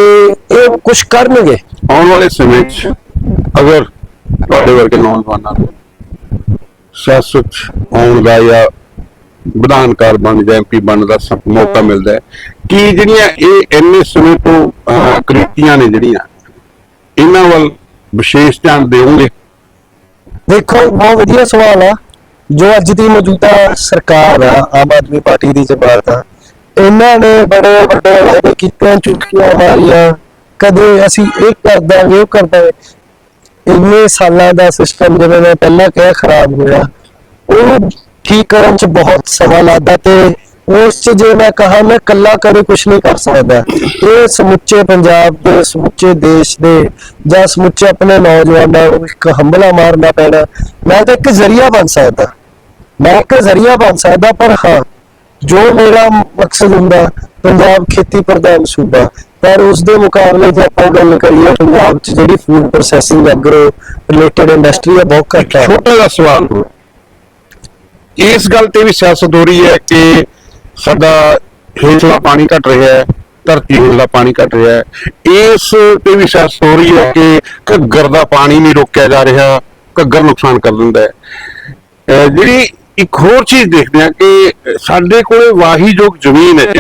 B: ਇਹ ਕੁਝ ਕਰਨਗੇ।
A: ਆਉਣ ਵਾਲੇ ਸਮੇਂ 'ਚ ਅਗਰ ਤੁਹਾਡੇ ਵਰਗੇ ਨੌਜਵਾਨਾਂ ਨੂੰ ਸਿਆਸਤ ਆਉਣ ਦਾ ਜਾਂ ਵਿਧਾਨਕਾਰ ਬਣ ਜਾਂ ਐਮਪੀ ਬਣਨ ਦਾ ਮੌਕਾ ਮਿਲਦਾ ਹੈ। ਕਿ ਜਿਹੜੀਆਂ ਇਹ ਇੰਨੇ ਸਮੇਂ ਤੋਂ ਕ੍ਰਿਤੀਆਂ ਨੇ ਜਿਹੜੀਆਂ ਇਹਨਾਂ ਵੱਲ ਵਿਸ਼ੇਸ਼ ਧਿਆਨ ਦੇਵੋਗੇ?
B: ਦੇਖੋ ਬਹੁਤ ਵਧੀਆ ਸਵਾਲ ਆ। ਜੋ ਅੱਜ ਦੀ ਮੌਜੂਦਾ ਸਰਕਾਰ ਆ ਆਮ ਆਦਮੀ ਪਾਰਟੀ ਦੀ ਜਮਾਤ ਆ ਇਹਨਾਂ ਨੇ ਬੜੇ ਵੱਡੇ ਵਾਅਦੇ ਕੀਤੇ ਚੁੱਕੀਆਂ ਮਾਰੀਆਂ। ਕਦੇ ਅਸੀਂ ਇਹ ਕਰ ਦਾਂਗੇ ਉਹ ਕਰ ਦਾਂਗੇ ਇੰਨੇ ਸਾਲਾਂ ਦਾ ਸਿਸਟਮ ਜਿਵੇਂ ਮੈਂ ਪਹਿਲਾਂ ਕਿਹਾ ਖਰਾਬ ਹੋਇਆ। ਉਹ ਠੀਕ ਕਰਨ ਚ ਬਹੁਤ ਸਮਾਂ ਲੱਗਦਾ ਤੇ ਉਸ ਚ ਜੇ ਮੈਂ ਕਹਾ, ਮੈਂ ਕੱਲਾ ਕਦੇ ਕੁਝ ਨਹੀਂ ਕਰ ਸਕਦਾ। ਇਹ ਸਮੁੱਚੇ ਪੰਜਾਬ ਦੇ, ਸਮੁੱਚੇ ਦੇਸ਼ ਦੇ ਜਾਂ ਸਮੁੱਚੇ ਆਪਣੇ ਨੌਜਵਾਨਾਂ ਨੂੰ ਇੱਕ ਹੰਬਲਾ ਮਾਰਨਾ ਪੈਣਾ, ਮੈਂ ਤਾਂ ਇੱਕ ਜ਼ਰੀਆ ਬਣ ਸਕਦਾ। ਮੈਂ ਇੱਕ ਜ਼ਰੀਆ ਬਣ ਸਕਦਾ, ਪਰ ਹਾਂ, ਜੋ ਮੇਰਾ ਮਕਸਦ ਹੁੰਦਾ, ਪੰਜਾਬ ਖੇਤੀ ਪ੍ਰਧਾਨ ਸੂਬਾ। ਪਰ ਉਸ ਦੇ ਮੁਕਾਬਲੇ ਜੇ ਆਪਾਂ ਗੱਲ ਕਰੀਏ ਪੰਜਾਬ 'ਚ ਜਿਹੜੀ food processing agro related industry ਹੈ ਬਹੁਤ ਘੱਟ ਹੈ
A: ਛੋਟਾ ਜਿਹਾ ਸਵਾਲ। ਇਸ ਗੱਲ ਤੇ ਵੀ ਸਿਆਸਤ ਹੋ ਰਹੀ ਹੈ ਕਿ ਸਾਡਾ ਹੇਠਲਾ ਪਾਣੀ ਘਟ ਰਿਹਾ ਹੈ, ਧਰਤੀ ਹੇਠਲਾ ਪਾਣੀ ਘਟ ਰਿਹਾ ਹੈ। ਇਸ ਤੇ ਵੀ ਸਿਆਸਤ ਹੋ ਰਹੀ ਹੈ ਕਿ ਘੱਗਰ ਦਾ ਪਾਣੀ ਨਹੀਂ ਰੋਕਿਆ ਜਾ ਰਿਹਾ, ਘੱਗਰ ਨੁਕਸਾਨ ਕਰ ਦਿੰਦਾ ਹੈ। ਜਿਹੜੀ ਇੱਕ ਹੋਰ ਚੀਜ਼ ਦੇਖਦੇ ਆ ਕਿ ਸਾਡੇ ਕੋਲੇ ਵਾਹੀਯੋਗ ਜ਼ਮੀਨ ਹੈ,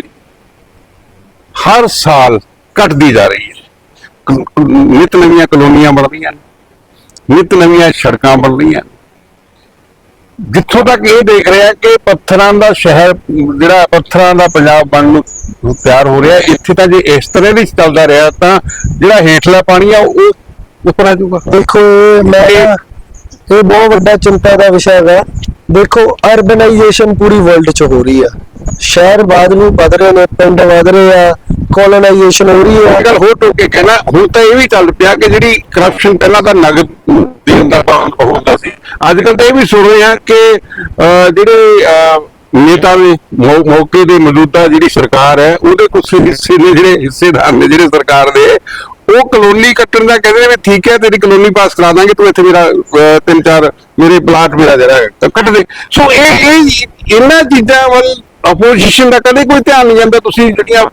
A: ਹਰ ਸਾਲ ਘਟਦੀ ਜਾ ਰਹੀ ਹੈ। ਕ- ਨਿਤ ਨਵੀਆਂ ਕਲੋਨੀਆਂ ਬਣ ਰਹੀਆਂ ਨੇ, ਨਿਤ ਨਵੀਆਂ ਸੜਕਾਂ ਬਣ ਰਹੀਆਂ ਨੇ। ਜਿੱਥੋਂ ਤੱਕ ਇਹ ਦੇਖ ਰਿਹਾ ਕਿ ਪੱਥਰਾਂ ਦਾ ਸ਼ਹਿਰ ਜਿਹੜਾ ਪੱਥਰਾਂ ਦਾ ਪੰਜਾਬ ਬਣਨ ਨੂੰ ਤਿਆਰ ਹੋ ਰਿਹਾ ਇੱਥੇ ਤਾਂ ਜੇ ਇਸ ਤਰ੍ਹਾਂ ਦੀ ਚੱਲਦਾ ਰਿਹਾ ਤਾਂ ਜਿਹੜਾ ਹੇਠਲਾ ਪਾਣੀ ਆ ਉਹ ਉੱਪਰ ਆ ਜਾਊਗਾ।
B: ਦੇਖੋ ਇਹ ਮੈਂ ਨਾ- ਇਹ ਬਹੁਤ ਵੱਡਾ ਚਿੰਤਾ ਦਾ ਵਿਸ਼ਾ ਹੈਗਾ। ਦੇਖੋ ਅਰਬਨਾਈਜੇਸ਼ਨ ਪੂਰੀ ਵਰਲਡ 'ਚ ਹੋ ਰਹੀ ਆ। ਸ਼ਹਿਰ ਬਾਦ ਨੂੰ ਵਧ ਰਹੇ ਨੇ ਪਿੰਡ ਵਧ ਰਹੇ ਆ ਕੋਲੋਨਾਈਜੇਸ਼ਨ ਹੋ ਰਹੀ ਹੈ
A: ਗੱਲ ਹੋਰ ਟੋਕੇ ਕਹਿਣਾ ਹੁਣ ਤਾਂ ਇਹ ਵੀ ਚੱਲ ਪਿਆ ਕਿ ਜਿਹੜੀ ਕਰਪਸ਼ਨ ਪਹਿਲਾਂ ਤਾਂ ਨਗਦ ਦੇਣ ਦਾ ਹੁੰਦਾ ਸੀ। ਅੱਜ ਕੱਲ ਤਾਂ ਇਹ ਵੀ ਸੁਣ ਰਹੇ ਆ ਕਿ ਜਿਹੜੇ ਨੇਤਾ ਨੇ ਮੌਕੇ ਦੇ ਮੌਜੂਦਾ ਜਿਹੜੀ ਸਰਕਾਰ ਹੈ, ਉਹਦੇ ਕੁਝ ਹਿੱਸੇ ਨੇ ਜਿਹੜੇ ਹਿੱਸੇਦਾਰ ਨੇ, ਜਿਹੜੇ ਸਰਕਾਰ ਦੇ, ਉਹ ਕਲੋਨੀ ਕੱਟਣ ਦਾ ਕਹਿੰਦੇ ਵੀ ਠੀਕ ਹੈ, ਤੇਰੀ ਕਲੋਨੀ ਪਾਸ ਕਰਾ ਦਾਂਗੇ, ਤੂੰ ਇੱਥੇ ਮੇਰਾ ਤਿੰਨ ਚਾਰ ਮੇਰੇ ਪਲਾਟ ਮੇਰਾ ਜਿਹੜਾ ਕੱਟ ਦੇ। ਸੋ ਇਹ ਇਹ ਇਹਨਾਂ ਚੀਜ਼ਾਂ ਵੱਲ ਆਪੋਜੀਸ਼ਨ ਦਾ ਕਦੇ ਕੋਈ ਧਿਆਨ ਨਹੀਂ ਜਾਂਦਾ, ਤੁਸੀਂ ਜਿਹੜੀਆਂ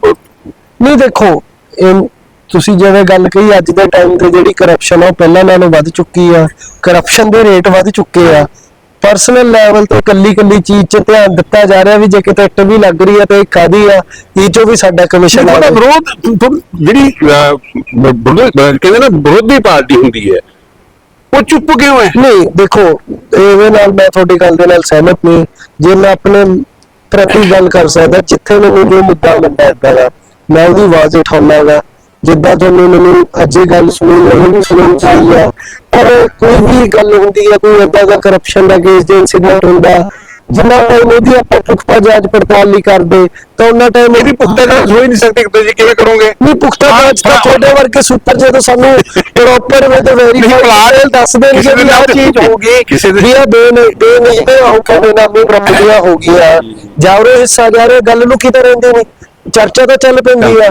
B: ਨਹੀਂ ਦੇਖੋ ਤੁਸੀਂ ਜਿਵੇਂ ਗੱਲ ਕਹੀ ਅੱਜ ਦੇ ਟਾਈਮ ਤੇ ਜਿਹੜੀ ਕਰਪਸ਼ਨ ਆ ਉਹ ਪਹਿਲਾਂ ਨਾਲੋਂ ਵੱਧ ਚੁੱਕੀ ਆ। ਕਰਪਸ਼ਨ ਦੇ ਰੇਟ ਵੱਧ ਚੁੱਕੇ ਆ। ਪਰਸਨਲ ਲੈਵਲ ਤੇ ਕੱਲੀ ਕੱਲੀ ਚੀਜ਼ 'ਚ ਧਿਆਨ ਦਿੱਤਾ ਜਾ ਰਿਹਾ ਵੀ ਜੇ ਕਿਤੇ ਇੱਟ ਵੀ ਲੱਗ ਰਹੀ ਆ ਤੇ ਕਾਦੀ ਆ ਇਹ 'ਚੋਂ ਵੀ ਸਾਡਾ ਕਮਿਸ਼ਨ ਆਵੇ
A: ਵਿਰੋਧ ਜਿਹੜੀ ਕਹਿੰਦੇ ਨਾ ਵਿਰੋਧੀ ਪਾਰਟੀ ਹੁੰਦੀ ਹੈ ਉਹ ਚੁੱਪ ਕਿਉਂ ਹੈ?
B: ਨਹੀਂ ਦੇਖੋ ਇਹਦੇ ਨਾਲ ਮੈਂ ਤੁਹਾਡੀ ਗੱਲ ਦੇ ਨਾਲ ਸਹਿਮਤ ਨਹੀਂ। ਜੇ ਮੈਂ ਆਪਣੇ ਪ੍ਰਤੀ ਗੱਲ ਕਰ ਸਕਦਾ ਜਿੱਥੇ ਮੈਨੂੰ ਜੋ ਮੁੱਦਾ ਲੱਗਦਾ ਦਾ ਮੈਂ ਉਹਦੀ ਆਵਾਜ਼ ਉਠਾਉਣਾਗਾ ਜਿੱਦਾਂ ਤੁਹਾਨੂੰ ਮੈਨੂੰ ਅੱਜ ਇਹ ਗੱਲ ਸੁਣੀ ਨਹੀਂ ਵੀ ਸੁਣਨੀ ਚਾਹੀਦੀ ਆ। ਪਰ ਕੋਈ ਵੀ ਗੱਲ ਹੁੰਦੀ ਹੈ ਕੋਈ ਏਦਾਂ ਦਾ ਕਰਪਸ਼ਨ ਦਾ ਕੇਸ ਦੇ ਇਨਸੀਡੈਂਟ ਹੁੰਦਾ ਜਿੰਨਾ ਟਾਈਮ ਉਹਦੀ ਆਪਾਂ ਪੁਖਤਾ ਜਾਂਚ ਪੜਤਾਲ ਨਹੀਂ ਕਰਦੇ ਤਾਂ ਉਹਨਾਂ ਟਾਈਮ
A: ਇਹਦੀ ਪੁਖਤਾ ਜਾਂਚ ਹੋ ਹੀ ਨਹੀਂ ਸਕਦੀ ਕਿ ਤੁਸੀਂ ਕਿਵੇਂ ਕਰੋਗੇ?
B: ਨਹੀਂ ਪੁਖਤਾ
A: ਹਾਂ,
B: ਜਾਂਚ ਤਾਂ
A: ਹਾਂ।
B: ਤੁਹਾਡੇ ਵਰਗੇ ਸੁਪਰ ਜਦੋਂ ਸਾਨੂੰ ਪ੍ਰੋਪਰ ਵੇ ਤੇ
A: ਨਹੀਂ,
B: ਵੈਰੀਫਾਈ
A: ਭਲਾ
B: ਦੱਸ ਦੇਣਗੇ
A: ਦੇ
B: ਵੀ ਆਹ ਚੀਜ਼ ਹੋ ਗਈ।
A: ਕਿਸੇ ਦੇ-
B: ਵੀ ਇਹ ਬੇ ਨੇ ਬੇ ਨਹੀਂ ਤੇ ਉਹ ਕਹਿੰਦੇ ਨਾ ਵੀ ਪ੍ਰੋਪਰਟੀਆਂ ਹੋ ਗਈਆਂ। ਜਾਵਰੇ ਹਿੱਸਾ ਜਾ ਰਿਹਾ ਗੱਲ ਨੂੰ ਕਿਤੇ ਰਹਿੰਦੇ ਨਹੀਂ ਚਰਚਾ ਤਾਂ ਚੱਲ ਪੈਂਦੀ ਆ।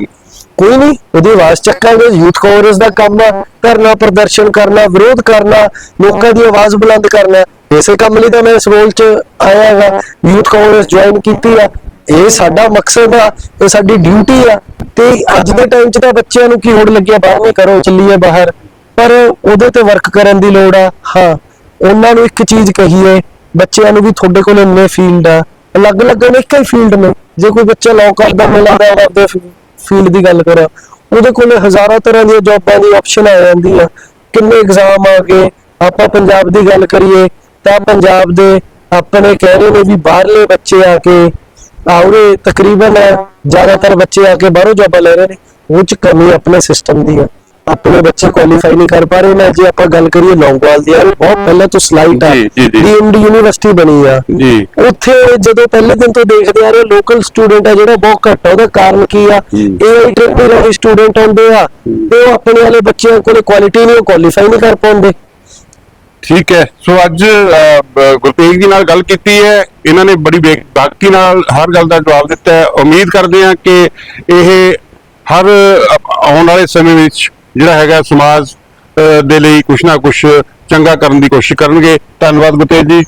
B: ਕੋਈ ਨਹੀਂ, ਉਹਦੀ ਆਵਾਜ਼ ਚੱਕਾਂਗੇ, ਯੂਥ ਕਾਂਗਰਸ ਦਾ ਕੰਮ ਆ ਧਰਨਾ ਪ੍ਰਦਰਸ਼ਨ ਕਰਨਾ, ਵਿਰੋਧ ਕਰਨਾ, ਲੋਕਾਂ ਦੀ ਆਵਾਜ਼ ਬੁਲੰਦ ਕਰਨਾ। ਇਸੇ ਕੰਮ ਲਈ ਤਾਂ ਮੈਂ ਇਸ ਰੋਲ 'ਚ ਆਇਆ ਹੈਗਾ, ਯੂਥ ਕਾਂਗਰਸ ਜੁਆਇਨ ਕੀਤੀ ਆ। ਇਹ ਸਾਡਾ ਮਕਸਦ ਆ, ਇਹ ਸਾਡੀ ਡਿਊਟੀ ਆ। ਤੇ ਅੱਜ ਦੇ ਟਾਈਮ 'ਚ ਤਾਂ ਬੱਚਿਆਂ ਨੂੰ ਕੀ ਹੋੜ ਲੱਗਿਆ ਬਾਹਰਵੇਂ ਕਰੋ ਚੱਲੀਏ ਬਾਹਰ। ਪਰ ਉਹਦੇ ਤੇ ਵਰਕ ਕਰਨ ਦੀ ਲੋੜ ਆ, ਹਾਂ। ਉਹਨਾਂ ਨੂੰ ਇੱਕ ਚੀਜ਼ ਕਹੀਏ, ਬੱਚਿਆਂ ਨੂੰ ਵੀ ਤੁਹਾਡੇ ਕੋਲ ਇੰਨੇ ਫੀਲਡ ਆ। ਅਲੱਗ-ਅਲੱਗ ਨੇ, ਇੱਕ ਹੀ ਫੀਲਡ ਨੇ। ਜੇ ਕੋਈ ਬੱਚਾ ਲਾਅ ਕਰਦਾ ਮੈਨੂੰ ਲੱਗਦਾ ਉਹ ਫੀਲਡ ਦੀ ਗੱਲ ਕਰਾਂ, ਉਹਦੇ ਕੋਲ ਹਜ਼ਾਰਾਂ ਤਰ੍ਹਾਂ ਦੀਆਂ ਜੌਬਾਂ ਦੀ ਆਪਸ਼ਨ ਆ ਜਾਂਦੀ ਆ ਕਿੰਨੇ ਐਗਜ਼ਾਮ ਆ ਗਏ, ਆਪਾਂ ਪੰਜਾਬ ਦੀ ਗੱਲ ਕਰੀਏ ਤਾਂ ਪੰਜਾਬ ਦੇ ਆਪਣੇ ਕਹਿ ਰਹੇ ਨੇ ਵੀ ਬਾਹਰਲੇ ਬੱਚੇ ਆ ਕੇ ਆਉਰੇ ਤਕਰੀਬਨ ਜ਼ਿਆਦਾਤਰ ਬੱਚੇ ਆ ਕੇ ਬਾਹਰੋਂ ਜੌਬਾਂ ਲੈ ਰਹੇ ਨੇ, ਉਹ ਚ ਕਮੀ ਆਪਣੇ ਸਿਸਟਮ ਦੀ ਆ। ਆਪਣੇ ਬੱਚੇ ਕੁਆਲੀਫਾਈ ਨਹੀਂ ਕਰ ਪਾ ਰਹੇ। ਨੇ ਜੇ ਆਪਾਂ ਗੱਲ ਕਰੀਏ ਲੌਂਗਵਾਲ ਦੀ ਯਾਰ ਬਹੁਤ ਪਹਿਲਾਂ ਤੋਂ ਸਲਾਈਟ ਆ।
A: ਜੀ, ਜੀ, ਜੀ।
B: ਡੀਐਮਡੀ ਯੂਨੀਵਰਸਿਟੀ ਬਣੀ ਆ।
A: ਜੀ।
B: ਉੱਥੇ ਜਦੋਂ ਪਹਿਲੇ ਦਿਨ ਤੋਂ ਦੇਖਦੇ ਆ ਰਹੇ ਲੋਕਲ ਸਟੂਡੈਂਟ ਆ ਜਿਹੜਾ ਬਹੁਤ ਘੱਟ ਆ। ਉਹਦਾ ਕਾਰਨ ਕੀ ਆ। ਇਹ ਟ੍ਰੇਨਿੰਗ ਵਾਲੇ ਸਟੂਡੈਂਟ ਆਉਂਦੇ ਆ ਤੇ ਉਹ ਆਪਣੇ ਵਾਲੇ ਬੱਚਿਆਂ ਕੋਲੇ ਕੁਆਲਿਟੀ ਨਹੀਂ ਕੁਆਲੀਫਾਈ ਨਹੀਂ ਕਰ ਪਾਉਂਦੇ।
A: ਠੀਕ ਹੈ। ਸੋ ਅੱਜ ਗੁਰਤੇਜ ਜੀ ਨਾਲ ਗੱਲ ਕੀਤੀ ਹੈ। ਇਹਨਾਂ ਨੇ ਬੜੀ ਬਾਕੀ ਨਾਲ ਹਰ ਗੱਲ ਦਾ ਜਵਾਬ ਦਿੱਤਾ ਹੈ। ਉਮੀਦ ਕਰਦੇ ਹਾਂ ਕਿ ਇਹ ਹਰ ਆਉਣ ਵਾਲੇ ਸਮੇਂ ਵਿੱਚ ਜਿਹੜਾ ਹੈਗਾ ਸਮਾਜ ਅਹ, ਦੇ ਲਈ ਕੁਛ ਨਾ ਕੁਛ ਚੰਗਾ ਕਰਨ ਦੀ ਕੋਸ਼ਿਸ਼ ਕਰਨਗੇ। ਧੰਨਵਾਦ ਗੁਰਤੇਜ ਜੀ।